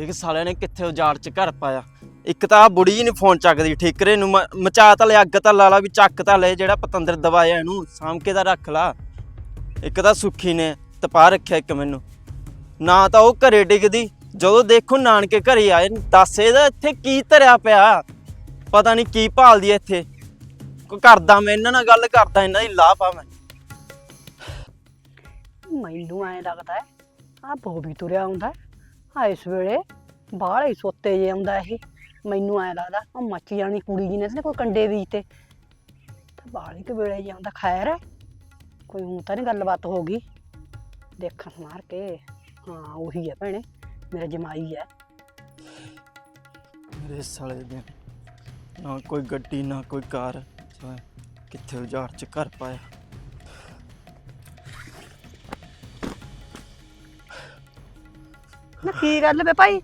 ਦੇਖ ਸਾਲਿਆਂ ਨੇ ਕਿੱਥੇ ਉਜਾੜ ਚ ਘਰ ਪਾਇਆ। ਇੱਕ ਤਾਂ ਆਹ ਬੁੜੀ ਨਹੀਂ ਫੋਨ ਚੱਕਦੀ, ਠੇਕਰੇ ਨੂੰ ਮ- ਮਚਾ ਤਾਂ ਲਿਆ, ਅੱਗ ਤਾਂ ਲਾ ਲਾ ਵੀ ਚੱਕ ਤਾਂ ਲੈ, ਜਿਹੜਾ ਪਤੰਦਰ ਦਵਾਇਆ ਇਹਨੂੰ ਸਾਂਭ ਕੇ ਤਾਂ ਰੱਖ ਲਾ। ਇੱਕ ਤਾਂ ਸੁੱਖੀ ਨੇ ਤਪਾ ਰੱਖਿਆ ਇੱਕ ਮੈਨੂੰ। ਨਾ ਤਾਂ ਉਹ ਘਰੇ ਡਿੱਗਦੀ, ਜਦੋਂ ਦੇਖੋ ਨਾਨਕੇ ਘਰੇ ਆਏ, ਦੱਸ ਇਹਦਾ ਇੱਥੇ ਕੀ ਧਰਿਆ ਪਿਆ? ਪਤਾ ਨਹੀਂ ਕੀ ਭਾਲਦੀ ਐ ਇੱਥੇ। ਕੋਈ ਕਰਦਾ ਮੈਂ, ਇਹਨਾਂ ਨਾਲ ਗੱਲ ਕਰਦਾ, ਇਹਨਾਂ ਦੀ ਲਾਹ ਪਾ ਮੈਂ। ਮੈਨੂੰ ਐ ਲੱਗਦਾ ਆ ਬੋਬੀ ਤੁਰਿਆ ਆਉਂਦਾ ਆ ਇਸ ਵੇਲੇ ਬਾਹਲੇ ਹੀ ਸੋਤੇ ਜੇ ਆਉਂਦਾ ਇਹ। ਮੈਨੂੰ ਐ ਲੱਗਦਾ ਉਹ ਮੱਚ ਜਾਣੀ ਕੁੜੀ ਜੀ ਨੇ ਤੇ ਕੋਈ ਕੰਡੇ ਬੀਜ ਤਾਂ ਬਾਹਲੀ ਕੁ ਵੇਲੇ ਜੇ ਆਉਂਦਾ, ਖੈਰ। ਹੈ ਕੋਈ ਹੁਣ ਤਾਂ ਨਹੀਂ ਗੱਲਬਾਤ ਹੋ ਗਈ। ਦੇਖਣ ਮਾਰ ਕੇ। ਹਾਂ, ਉਹੀ ਹੈ ਭੈਣੇ, ਮੇਰਾ ਜਮਾਈ ਹੈ ਮੇਰੇ ਸਾਲੇ ਦੇ ਨਾ ਕੋਈ ਗੱਡੀ, ਨਾ ਕੋਈ ਕਾਰ ਕਿੱਥੇ ਉਜਾੜ ਚ ਘਰ ਪਾਇਆ। ਨਾ ਕੀ ਗੱਲ ਵੇ ਭਾਈ?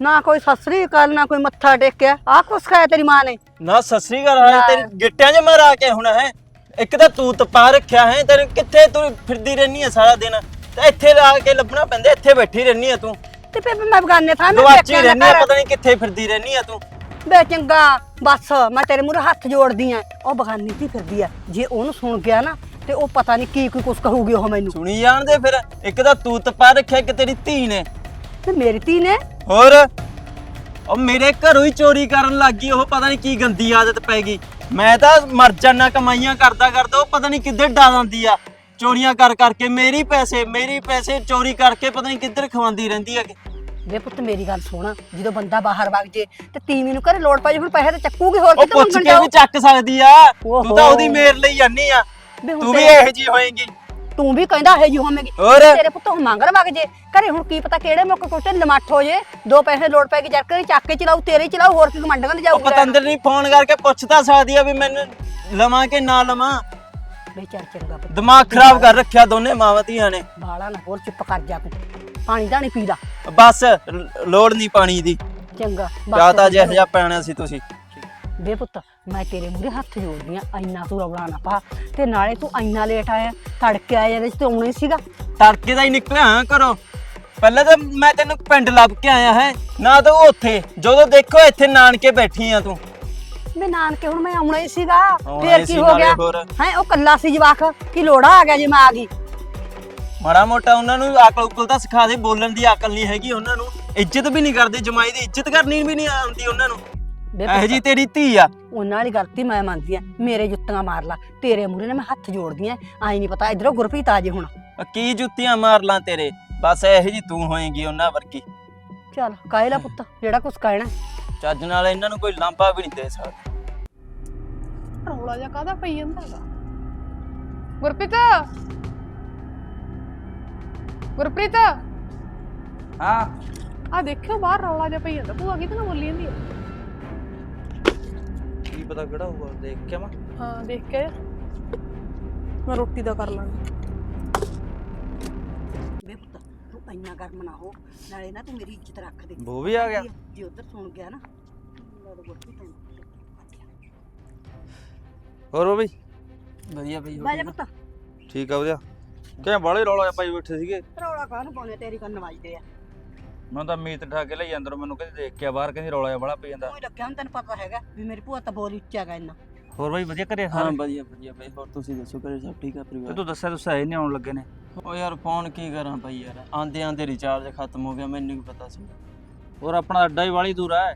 ਨਾ ਕੋਈ ਸਸਰੀ ਕਾਲ ਨਾ ਕੋਈ ਮੱਥਾ ਟੇਕਿਆ। ਆ ਕੁਛ ਖਾਇਆ ਤੇਰੀ ਮਾਂ ਨੇ? ਨਾ ਸਸਰੀ ਘਰ ਆਏ ਤੇਰੇ ਗਿੱਟਿਆਂ 'ਚ ਮਰਾ ਕੇ ਹੁਣ ਹੈ। ਇੱਕ ਤਾਂ ਤੂੰ ਤਪਾ ਰੱਖਿਆ ਹੈ ਤੈਨੂੰ ਕਿੱਥੇ ਤੂੰ ਫਿਰਦੀ ਰਹਿਨੀ ਹੈ ਸਾਰਾ ਦਿਨ? ਤੇ ਇੱਥੇ ਲਾ ਕੇ ਲੱਭਣਾ ਪੈਂਦਾ ਇੱਥੇ ਬੈਠੀ ਰਹਿਨੀ ਹੈ ਤੂੰ। ਤੇ ਫੇ ਮੈਂ ਬਗਾਨੇ ਥਾਂ ਮੈਂ ਗਵਾਚੀ ਰਹਿਨੀ ਹੈ ਪਤਾ ਨਹੀਂ ਕਿੱਥੇ ਫਿਰਦੀ ਰਹਿਨੀ ਹੈ ਤੂੰ। ਬੇ ਚੰਗਾ ਬਸ ਮੈਂ ਤੇਰੇ ਮੂਹਰੇ ਹੱਥ ਜੋੜਦੀ ਆ। ਉਹ ਬਗਾਨੀ ਦੀ ਫਿਰਦੀ ਆ। ਜੇ ਉਹਨੂੰ ਸੁਣ ਗਿਆ ਨਾ ਤੇ ਉਹ ਪਤਾ ਨਹੀਂ ਕੀ ਕੋਈ ਕੁਛ ਕਹੂਗੀ ਉਹ ਮੈਨੂੰ। ਸੁਣੀ ਜਾਣਦੇ ਫਿਰ। ਇੱਕ ਤਾਂ ਤੂੰ ਤਪਾ ਰੱਖਿਆ ਇੱਕ ਤੇਰੀ ਧੀ ਨੇ। ਤੇ ਮੇਰੀ ਧੀ ਨੇ? ਹੋਰ? ਉਹ ਮੇਰੇ ਘਰੋਂ ਹੀ ਚੋਰੀ ਕਰਨ ਲੱਗ ਗਈ ਉਹ ਪਤਾ ਨਹੀਂ ਕੀ ਗੰਦੀ ਆਦਤ ਪੈ ਗਈ। ਮੈਂ ਤਾਂ ਮਰ ਜਾਣਾ ਕਮਾਈਆਂ ਕਰਦਾ ਕਰਦਾ ਉਹ ਪਤਾ ਨਹੀਂ ਕਿੱਧਰ ਡਾ ਦਿੰਦੀ ਆ। ਚੋਰੀਆਂ ਕਰ ਕਰਕੇ ਮੇਰੀ ਪੈਸੇ ਮੇਰੀ ਪੈਸੇ ਚੋਰੀ ਕਰਕੇ ਪਤਾ ਨਹੀਂ ਕਿੱਧਰ ਖਵਾਉਂਦੀ ਰਹਿੰਦੀ ਆ ਵੇ ਪੁੱਤ ਮੇਰੀ ਗੱਲ ਸੁਣ। ਜਦੋਂ ਬੰਦਾ ਬਾਹਰ ਵਗ ਜੇ ਤੇ ਤੀਵੀਂ ਨੂੰ ਘਰੇ ਲੋੜ ਪੈ ਜੇ ਹੁਣ ਪੈਸੇ ਤਾਂ ਚੱਕੂਗੀ ਹੋਰ ਉਹ ਪੁੱਛ ਮੰਗਣ ਕੇ ਜਾਊ ਵੀ ਚੱਕ ਸਕਦੀ ਆ। ਤੂੰ ਤਾਂ ਓਹੋ। ਉਹਦੀ ਮੇਰ ਲਈ ਜਾਨੀ ਆ। ਵੇ ਹੁਣ ਤੂੰ ਵੀ ਇਹੋ ਜੀ ਹੋਏਗੀ। ਤੂੰ ਵੀ ਕਹਿੰਦਾ ਹੈ ਜੀ ਹੋਵੇਂਗੀ। ਹੋਰ? ਤੇਰੇ ਪੁੱਤ ਹੁਣ ਮੰਗਰ ਵਗ ਜੇ। ਘਰੇ ਹੁਣ ਕੀ ਪਤਾ ਕਿਹੜੇ ਮੌਕੇ ਕੋਟੇ ਲਮੱਠ ਹੋ ਜੇ। ਦੋ ਪੈਸੇ ਲੋੜ ਪੈ ਗਈ ਜਰ ਕਰੀ ਚੱਕ ਕੇ ਚਲਾਉ ਤੇਰੇ ਹੀ ਚਲਾਉ ਹੋਰ ਕੀ ਕਮੰਡਾਂ ਦੇ ਉਹ ਜਾਊਗਾ ਪਤੰਦਰ ਨਹੀਂ ਫੋਨ ਕਰਕੇ ਪੁੱਛ ਤਾਂ ਸਕਦੀ ਆ ਵੀ ਮੈਨੂੰ ਲਵਾਂ ਕਿ ਨਾ ਲਵਾਂ। ਚੱਲ ਚੰਗਾ ਪੁੱਤ। ਦਿਮਾਗ ਖਰਾਬ ਕਰ ਰੱਖਿਆ ਦੋਨੇ ਮਾਵਾਂ ਧੀਆਂ ਨੇ। ਬਾਲਾ ਨਾ ਹੋਰ ਚੁੱਪ ਕਰ ਜਾ ਤੂੰ ਪਾਣੀ ਦਾ ਨਹੀਂ ਪੀਦਾ। ਬਸ ਲ- ਲੋੜ ਨਹੀਂ ਪਾਣੀ ਦੀ। ਚੰਗਾ ਜਾਂ ਤਾਂ ਜਿਹੋ ਜਿਹਾ ਪੈਣਾ ਸੀ ਤੁਸੀਂ। ਵੇ ਪੁੱਤ ਮੈਂ ਤੇਰੇ ਮੂਹਰੇ ਹੱਥ ਜੋੜਦੀ ਆ ਇੰਨਾ ਤੂੰ ਰੌਲਾ ਨਾ ਪਾ। ਤੇ ਨਾਲੇ ਤੂੰ ਇੰਨਾ ਲੇਟ ਆਇਆ ਤੜਕੇ ਆਇਆ ਇਹਦੇ ਚ ਤੇ ਆਉਣਾ ਹੀ ਸੀਗਾ। ਤੜਕੇ ਦਾ ਹੀ ਨਿਕਲਿਆ ਹਾਂ ਘਰੋਂ। ਪਹਿਲਾਂ ਤਾਂ ਮੈਂ ਤੈਨੂੰ ਪਿੰਡ ਲੱਭ ਕੇ ਆਇਆ ਹੈ ਨਾ ਤਾਂ ਉਹ ਉੱਥੇ। ਜਦੋਂ ਦੇਖੋ ਇੱਥੇ ਨਾਨਕੇ ਬੈਠੀ ਆ ਤੂੰ। ਮੈਂ ਨਾਨਕੇ ਹੁਣ ਮੈਂ ਆਉਣਾ ਹੀ ਸੀਗਾ। ਆਉਣਾ ਫੇਰ ਕੀ ਸੀ ਹੋ ਨਾਲੇ ਗਿਆ? ਹੋਰ। ਹੈ ਉਹ ਕੱਲਾ ਸੀ ਜਵਾਕ ਕੀ ਲੋੜਾ ਆ ਗਿਆ ਜੇ ਮੈਂ ਆ ਗਈ? ਮਾੜਾ ਮੋਟਾ ਉਹਨਾਂ ਨੂੰ ਅਕਲ ਉਕਲ ਤਾਂ ਸਿਖਾ ਦੇ ਬੋਲਣ ਦੀ ਅਕਲ ਨਹੀਂ ਹੈਗੀ ਉਹਨਾਂ ਨੂੰ। ਇੱਜ਼ਤ ਵੀ ਨਹੀਂ ਕਰਦੇ ਜਮਾਈ ਦੀ ਇੱਜ਼ਤ ਕਰਨੀ ਵੀ ਨਹੀਂ ਆਉਂਦੀ ਉਹਨਾਂ ਨੂੰ। ਵੇ ਇਹੋ ਜੀ ਤੇਰੀ ਧੀ ਆ। ਉਹਨਾਂ ਵਾਲੀ ਗਲਤੀ ਮੈਂ ਮੰਨਦੀ ਆ। ਮੇਰੇ ਜੁੱਤੀਆਂ ਮਾਰ ਲਾ। ਤੇਰੇ ਮੂਹਰੇ ਨਾ ਮੈਂ ਹੱਥ ਜੋੜਦੀ ਆ। ਆਈ ਨਹੀਂ ਪਤਾ ਇਧਰੋਂ ਗੁਰਪ੍ਰੀਤ ਆ ਜੇ ਹੁਣ। ਕੀ ਜੁੱਤੀਆਂ ਮਾਰ ਲਾਂ ਤੇਰੇ? ਬਸ ਇਹੋ ਜੀ ਤੂੰ ਹੋਏਗੀ ਉਹਨਾਂ ਵਰਗੀ। ਚੱਲ ਕਾਹੇ ਲਾ ਪੁੱਤ? ਜਿਹੜਾ ਕੁਛ ਕਹਿਣਾ। ਚੱਜ ਨਾਲ ਇਹਨਾਂ ਨੂੰ ਕੋਈ ਲਾਂਭਾ ਵੀ ਨਹੀਂ ਦੇ ਸਕਦਾ। ਰੌਲਾ ਜਿਹਾ ਕਾਹਦਾ ਪਈ ਜਾਂਦਾ ਹੈਗਾ? ਗੁਰਪ੍ਰੀਤ! ਗੁਰਪ੍ਰੀਤ! ਹਾਂ। ਆ ਦੇਖਿਓ ਬਾਹਰ ਰੌਲਾ ਜਿਹਾ ਪਈ ਜਾਂਦਾ। ਭੂਆ ਕਿਤੇ ਨਾ ਬੋਲੀ ਜਾਂਦੀ ਹੈ ਕੀ ਪਤਾ ਕਿਹੜਾ ਹੋਊਗਾ ਦੇਖ ਕੇ ਮੈਂ ਹਾਂ ਦੇਖ ਕੇ ਮੈਂ ਰੋਟੀ ਦਾ ਕਰ ਲਾਂਗੀ। ਵੇ ਪੁੱਤ ਤੂੰ ਇੰਨਾ ਗਰਮ ਨਾ ਹੋ ਨਾਲੇ ਨਾ ਤੂੰ ਮੇਰੀ ਇੱਜ਼ਤ ਰੱਖ ਦੇ। ਬੋ ਵੀ ਆ ਗਿਆ। ਜੇ ਉਧਰ ਸੁਣ ਗਿਆ ਨਾ ਲੜ ਗੁਰਪ੍ਰੀਤ ਨੂੰ ਹੋਰ ਉਹ ਵੀ ਵਧੀਆ ਬਈ ਬਾਜਾ ਪੁੱਤ। ਠੀਕ ਆ ਵਧੀਆ। ਕਿਵੇਂ ਬਾਲੇ ਰੌਲਾ ਪਾਈ ਬੈਠੇ ਸੀਗੇ? ਰੌਲਾ ਕਾਹਨੂੰ ਪਾਉਣੇ ਤੇਰੀ ਕੰਨ ਵੱਜਦੇ ਆ। ਮੈਂ ਤਾਂ ਮੀਤ ਠਾ ਕੇ ਲਈ ਅੰਦਰ ਮੈਨੂੰ ਕਹਿੰਦੀ ਦੇਖ ਕੇ ਆ ਬਾਹਰ ਕਹਿੰਦੀ ਰੌਲਾ ਜਿਹਾ ਬੜਾ ਪਈ ਜਾਂਦਾ। ਕੋਈ ਲੱਗਿਆ ਹੁਣ ਤੈਨੂੰ ਪਤਾ ਹੈਗਾ ਵੀ ਮੇਰੀ ਭੂਆ ਤਾਂ ਬੋਲ ਉੱਚਾ ਗਾ ਇੰਨਾ। ਹੋਰ ਬਾਈ ਵਧੀਆ ਘਰੇ ਹਾਂ ਸਾਰੇ? ਵਧੀਆ ਵਧੀਆ ਬਈ ਹੋਰ ਤੁਸੀਂ ਦੱਸੋ ਘਰੇ ਸਭ ਠੀਕ ਆ ਤੇ ਪਰਿਵਾਰ? ਤੂੰ ਦੱਸਿਆ ਤੁਸੀਂ ਆਏ ਨਹੀਂ ਆਉਣ ਲੱਗੇ ਨੇ। ਓ ਯਾਰ ਫੋਨ ਕੀ ਕਰਾਂ ਭਾਈ ਯਾਰ? ਆਂਦੇ ਆਂਦੇ ਰਿਚਾਰਜ ਖਤਮ ਹੋ ਗਿਆ ਮੈਨੂੰ ਕੀ ਪਤਾ ਸੀ। ਹੋਰ ਆਪਣਾ ਅੱਡਾ ਹੀ ਵਾਲੀ ਦੂਰ ਹੈ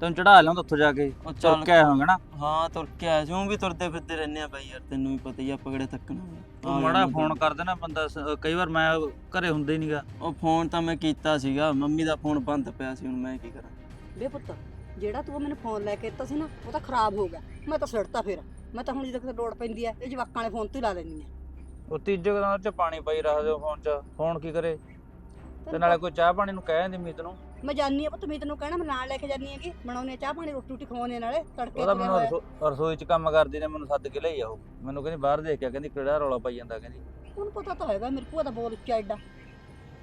ਤੈਨੂੰ ਚੜਾ ਲਿਆਉਂਦਾ ਉੱਥੋਂ ਜਾ ਕੇ ਉਹ ਚੱਲ ਚੱਲ। ਕੇ ਆਇਆ ਹੋਗਾ ਨਾ। ਹਾਂ ਤੁਰ ਕੇ ਆਇਆ ਸੀ ਊਂ ਵੀ ਤੁਰਦੇ ਫਿਰਦੇ ਰਹਿੰਦੇ ਆ ਬਾਈ ਯਾਰ ਤੈਨੂੰ ਵੀ ਪਤਾ ਹੀ ਆ ਪਕੜੇ ਤੱਕਣ ਤੂੰ ਮੜਾ ਫੋਨ ਕਰ ਦੇਣਾ ਬੰਦਾ ਸ- ਕਈ ਵਾਰ ਮੈਂ ਘਰੇ ਹੁੰਦਾ ਹੀ ਨਹੀਂਗਾ। ਉਹ ਫੋਨ ਤਾਂ ਮੈਂ ਕੀਤਾ ਸੀਗਾ ਮੰਮੀ ਦਾ ਫੋਨ ਬੰਦ ਪਿਆ ਸੀ ਹੁਣ ਮੈਂ ਕੀ ਕਰਾਂ। ਵੇ ਪੁੱਤ ਜਿਹੜਾ ਤੂੰ ਮੈਨੂੰ ਫੋਨ ਲੈ ਕੇ ਦਿੱਤਾ ਸੀ ਨਾ ਉਹ ਤਾਂ ਖਰਾਬ ਹੋ ਗਿਆ। ਮੈਂ ਤਾਂ ਸਿੜਤਾ ਫਿਰ। ਮੈਂ ਤਾਂ ਹੁਣ ਜਦੋਂ ਕਿਤੇ ਲੋੜ ਪੈਂਦੀ ਆ ਇਹ ਜਵਾਕਾਂ ਵਾਲੇ ਫੋਨ ਤੋਂ ਹੀ ਲਾ ਲੈਂਦੀ ਆ। ਉਹ ਤੀਜੇ ਦਿਨ ਚ ਪਾਣੀ ਪਾਈ ਰੱਖਦੇ ਹੋ ਫੋਨ 'ਚ ਫੋਨ ਕੀ ਕਰੇ? ਤੇ ਨਾਲੇ ਕੋਈ ਚਾਹ ਪਾਣੀ ਨੂੰ ਕਹਿ ਦਿੰਦੀ ਮੀਤ ਨੂੰ। ਮੈਂ ਜਾਨੀ ਆ ਪੁੱਤ ਮੈਂ ਤੈਨੂੰ ਕਹਿਣਾ ਮੈਂ ਨਾਲ ਲੈ ਕੇ ਜਾਨੀ ਹੈਗੀ ਬਣਾਉਣੇ ਚਾਹ ਪਾਣੀ ਰੋਟੀ ਰੋਟੀ ਖਵਾਉਣੇ ਨਾਲੇ ਤੜਕੇ ਉਹਦਾ ਤੁਰਿਆ ਮੈਨੂੰ ਹੋਇਆ। ਰਸੋ- ਰਸੋਈ 'ਚ ਕੰਮ ਕਰਦੀ ਨੇ ਮੈਨੂੰ ਸੱਦ ਕੇ ਲਈ ਆ ਉਹ ਮੈਨੂੰ ਕਹਿੰਦੀ ਬਾਹਰ ਦੇਖ ਕੇ ਕਹਿੰਦੀ ਕਿਹੜਾ ਰੌਲਾ ਪਾਈ ਜਾਂਦਾ ਕਹਿੰਦੀ। ਉਹਨੂੰ ਪਤਾ ਤਾਂ ਹੈਗਾ ਮੇਰੀ ਭੂਆ ਦਾ ਬੋਲ ਉੱਚਾ ਐਡਾ।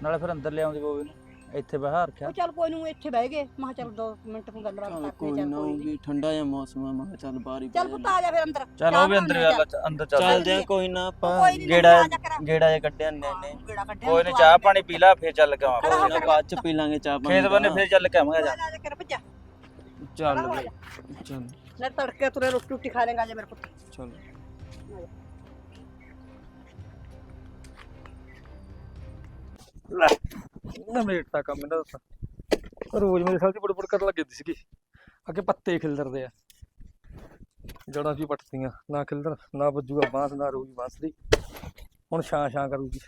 ਨਾਲੇ ਫਿਰ ਅੰਦਰ ਲਿਆਉਂਦੀ ਬੋਬੀ ਨੂੰ। ਇੱਥੇ ਬਾਹਰ ਰੱਖਿਆ ਉਹ ਚੱਲ ਕੋਈ ਨੂੰ ਇੱਥੇ ਬਹਿ ਗਏ। ਮੈਂ ਕਿਹਾ ਚੱਲ 2 ਮਿੰਟ ਨੂੰ ਗੱਲਬਾਤ ਚੱਲ ਕਰਦੇ ਕੋਈ ਚੱਲ ਨਾ ਕੋਈ ਨੀ। ਵੀ ਠੰਡਾ ਜਿਹਾ ਮੌਸਮ ਆ ਮੈਂ ਕਿਹਾ ਚੱਲ ਬਾਹਰ ਹੀ ਚੱਲ ਬਹਿ ਪੁੱਤ ਆ ਜਾ ਫਿਰ ਅੰਦਰ। ਚਲ ਉਹ ਵੀ ਅੰਦਰ ਗੱਲ ਅੰਦਰ ਚੱਲ। ਚੱਲਦੇ ਆ ਕੋਈ ਨਾ ਆਪਾਂ ਕੋਈ ਨੀ, ਗੇੜਾ ਆ ਜਾ ਕਰਾਂ। ਗੇੜਾ ਜਿਹਾ ਕੱਢਿਆ ਨੇ ਨੇ। ਗੇੜਾ ਕੱਢਿਆ ਕੋਈ ਆ ਚਾਹ ਪਾਣੀ ਪੀ ਲਾ ਫੇਰ ਚੱਲ ਕੇ ਆਵਾਂਗੇ ਹੋ ਕੋਈ ਨਾ ਬਾਅਦ ਚ ਪੀ ਲਾਂਗੇ ਚਾਹ ਪਾਣੀ ਖੇਤ ਬੰਨੇ ਦਾ। ਫੇਰ ਚੱਲ ਕੇ ਆਵਾਂਗੇ ਆ ਜਾ ਜਾ ਕਰ ਭੱਜਾ। ਚੱਲ ਹੋ ਬਈ। ਚੱਲ। ਲੈ ਤੜਕੇ ਤੁਰੇ ਰੋਟੀ ਰੋਟੀ ਖਾ ਲੇਗਾ ਜੇ ਮੇਰੇ ਪੁੱਤ ਚੱਲ। ਲੈ। ਨਾ ਮੇਟ ਦਾ ਕੰਮ ਇਹਨਾਂ ਦਾ ਤਾਂ। ਰੋਜ਼ ਮੇਰੇ ਸਾਲ ਦੀ ਬੜਬੜ ਕਰਨ ਲੱਗੇ ਦੀ ਸੀਗੀ। ਅੱਗੇ ਪੱਤੇ ਖਿਲਰਦੇ ਆ। ਜੜਾਂ ਵੀ ਪੱਟਦੀਆਂ ਨਾ ਖਿਲਰ, ਨਾ ਵੱਜੂਗਾ ਬਾਂਸ, ਨਾ ਰੋਜ਼ ਬਾਂਸ ਦੀ ਹੁਣ ਛਾਂ ਛਾਂ ਕਰੂਗੀ।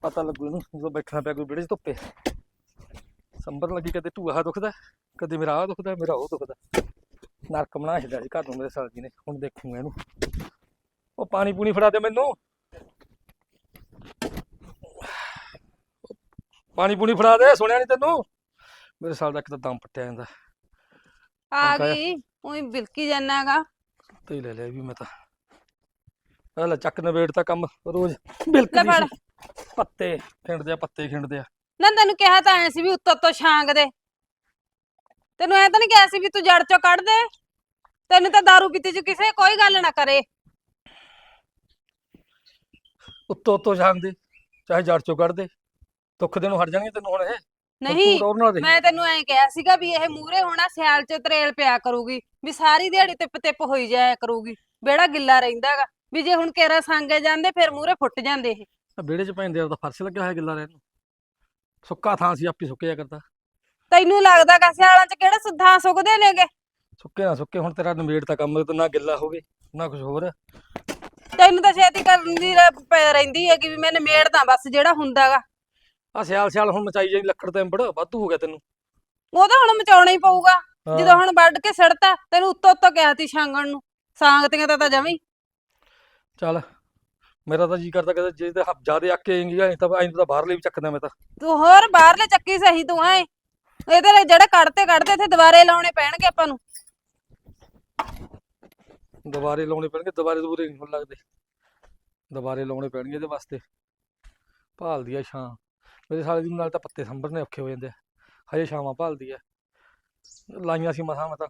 ਪਤਾ ਲੱਗੂ ਇਹਨੂੰ, ਜਦੋਂ ਬੈਠਣਾ ਪਿਆ ਕੋਈ ਵਿਹੜੇ 'ਚ ਧੁੱਪੇ। ਸੰਭਰ ਲੱਗੀ, ਕਦੇ ਢੂਆ ਦੁਖਦਾ, ਕਦੇ ਮੇਰਾ ਆਹ ਦੁਖਦਾ, ਮੇਰਾ ਉਹ ਦੁਖਦਾ। ਨਰਕ ਬਣਾ ਛੱਡਿਆ ਸੀ ਘਰ ਨੂੰ ਮੇਰੇ ਸਾਲ ਜੀ ਨੇ। ਹੁਣ ਦੇਖੂਗਾ ਇਹਨੂੰ। ਉਹ ਪਾਣੀ ਪੂਣੀ ਫੜਾ ਦੇ ਮੈਨੂੰ। ਪਾਣੀ ਪੂਣੀ ਫੜਾ ਦੇ ਸੁਣਿਆ ਨਹੀਂ ਤੈਨੂੰ? ਮੇਰੇ ਸਾਲ ਦਾ ਇੱਕ ਤਾਂ ਦਮ ਪੱਟਿਆ ਜਾਂਦਾ। ਆ? ਗਈ ਉਹੀ ਬਿਲਕੀ ਜਾਣਾਗਾ ਤੇ ਹੀ ਲੈ ਲਿਆ ਵੀ ਮੈਂ ਤਾਂ। ਆ ਲੈ ਚੱਕ ਨਵੇੜ ਤਾਂ ਕੰਮ ਰੋਜ਼। ਲੈ ਬਿਲਕੁਲ ਫੜ। ਪੱਤੇ ਖਿੰਡਦੇ ਆ ਪੱਤੇ ਖਿੰਡਦੇ ਆ। ਨਾ ਤੈਨੂੰ ਕਿਹਾ ਤਾਂ ਐ ਸੀ ਵੀ ਉੱਤੋਂ ਉੱਤੋਂ ਛਾਂਗ ਦੇ। ਤੈਨੂੰ ਐ ਤਾਂ ਨਹੀਂ ਕਿਹਾ ਸੀ ਵੀ ਤੂੰ ਜੜ ਚੋਂ ਕੱਢ ਦੇ। ਤੈਨੂੰ ਤਾਂ दारू ਪੀਤੀ ਚ ਕਿਸੇ ਕੋਈ ਗੱਲ ਨਾ ਕਰੇ। ਉੱਤੋਂ ਉੱਤੋਂ ਜਾਂਦੇ ਚਾਹੇ ਜੜ ਚੋਂ ਕੱਢ ਦੇ। ਦੁੱਖ ਦੇ ਨੂੰ ਹਟ ਜਾਣਗੇ ਤੈਨੂੰ ਹੁਣ ਇਹ? ਨਹੀਂ ਤੂੰ ਉਹਨਾਂ ਦੇ ਮੈਂ ਤੈਨੂੰ ਐਂ ਕਿਹਾ ਸੀਗਾ ਵੀ ਇਹ ਮੂਰੇ ਹੋਣਾ ਸਿਆਲ ਚ ਤਰੇਲ ਪਿਆ ਕਰੂਗੀ ਵੀ ਸਾਰੀ ਦਿਹਾੜੀ ਤਿੱਪ ਤਿੱਪ ਹੋਈ ਜਾਇਆ ਕਰੂਗੀ ਬੇੜਾ ਗਿੱਲਾ ਰਹਿੰਦਾਗਾ ਵੀ ਜੇ ਹੁਣ ਕੇਰਾ ਸੰਗੇ ਜਾਂਦੇ ਫਿਰ ਮੂਰੇ ਫੁੱਟ ਜਾਂਦੇ ਇਹ। ਵਿਹੜੇ 'ਚ ਪੈਂਦੇ ਆ ਤਾਂ ਫਰਸ਼ ਲੱਗਿਆ ਹੋਇਆ ਗਿੱਲਾ ਰਹਿਣ ਨੂੰ। ਸੁੱਕਾ ਥਾਂ ਸੀ ਆਪੇ ਸੁੱਕਿਆ ਕਰਦਾ। ਤੈਨੂੰ ਲੱਗਦਾ ਕਿ ਸਿਆਲਾਂ ਚ ਕਿਹੜਾ ਸੁੱਧਾਂ ਸੁੱਕਦੇ ਨੇਗੇ? ਸੁੱਕੇ ਨਾ ਸੁੱਕੇ ਹੁਣ ਤੇਰਾ ਨਵੇੜ ਤਾਂ ਕੰਮ ਤੇ ਨਾ ਗਿੱਲਾ ਹੋਵੇ ਨਾ ਕੁਝ ਹੋਰ। ਤੈਨੂੰ ਤਾਂ ਛੇਤੀ ਕਰਨ ਦੀ ਰ- ਪੈ ਰਹਿੰਦੀ ਹੈ ਕਿ ਵੀ ਮੈਂ ਨਿਮੇੜਦਾ ਬਸ ਜਿਹੜਾ ਹੁੰਦਾਗਾ ਆ ਸਿਆਲ ਸਿਆਲ ਹੁਣ ਮਚਾਈ ਜਾਈ ਲੱਕੜ ਤੇ ਅੰਬੜ ਵਾਧੂ ਹੋ ਗਿਆ ਤੈਨੂੰ। ਉਹ ਤਾਂ ਹੁਣ ਮਚਾਉਣਾ ਹੀ ਪਊਗਾ। ਹਾਂ। ਜਦੋਂ ਹੁਣ ਵੱਢ ਕੇ ਸੜਤਾ ਤੈਨੂੰ ਉੱਤੋਂ ਉੱਤੋਂ ਕਿਹਾ ਤੀ ਛਾਂਗਣ ਨੂੰ। ਸਾਂਗਤੀਆਂ ਤਾਂ ਤਾਂ ਜਮੀ। ਚੱਲ ਮੇਰਾ ਤਾਂ ਜੀ ਕਰਦਾ ਕਿ ਜੇ ਤੇ ਜਿਆਦੇ ਅੱਕੇ ਆਏਂਗੀ ਐਂ ਤਾਂ ਐਂ ਤਾਂ ਬਾਹਰਲੇ ਵੀ ਚੱਕਦਾ ਮੈਂ ਤਾਂ। ਤੂੰ ਹੋਰ ਬਾਹਰਲੇ ਚੱਕੀ ਸਹੀ ਤੂੰ ਐ। ਇਹਦੇ ਲਈ ਜਿਹੜੇ ਕੱਢਤੇ ਕੱਢਤੇ ਇੱਥੇ ਦੁਬਾਰੇ ਲਾਉਣੇ ਪੈਣਗੇ ਆਪਾਂ ਨੂੰ। ਦੁਬਾਰੇ ਲਾਉਣੇ ਪੈਣਗੇ ਦੁਬਾਰੇ ਦੂਰੇ ਨਹੀਂ ਹੁਣ ਲੱਗਦੇ। ਦੁਬਾਰੇ ਲਾਉਣੇ ਪੈਣਗੇ ਇਹਦੇ ਵਾਸਤੇ। ਭਾਲਦੀ ਆ ਛਾਂ। ਮੇਰੇ ਸਾਲੇ ਦੀ ਨਾਲ ਤਾਂ ਪੱਤੇ ਸੰਭਰਨੇ ਔਖੇ ਹੋ ਜਾਂਦੇ ਆ। ਹਜੇ ਛਾਵਾਂ ਭਾਲਦੀ ਆ। ਲਾਈਆਂ ਸੀ ਮਸਾਂ ਮੈਂ ਤਾਂ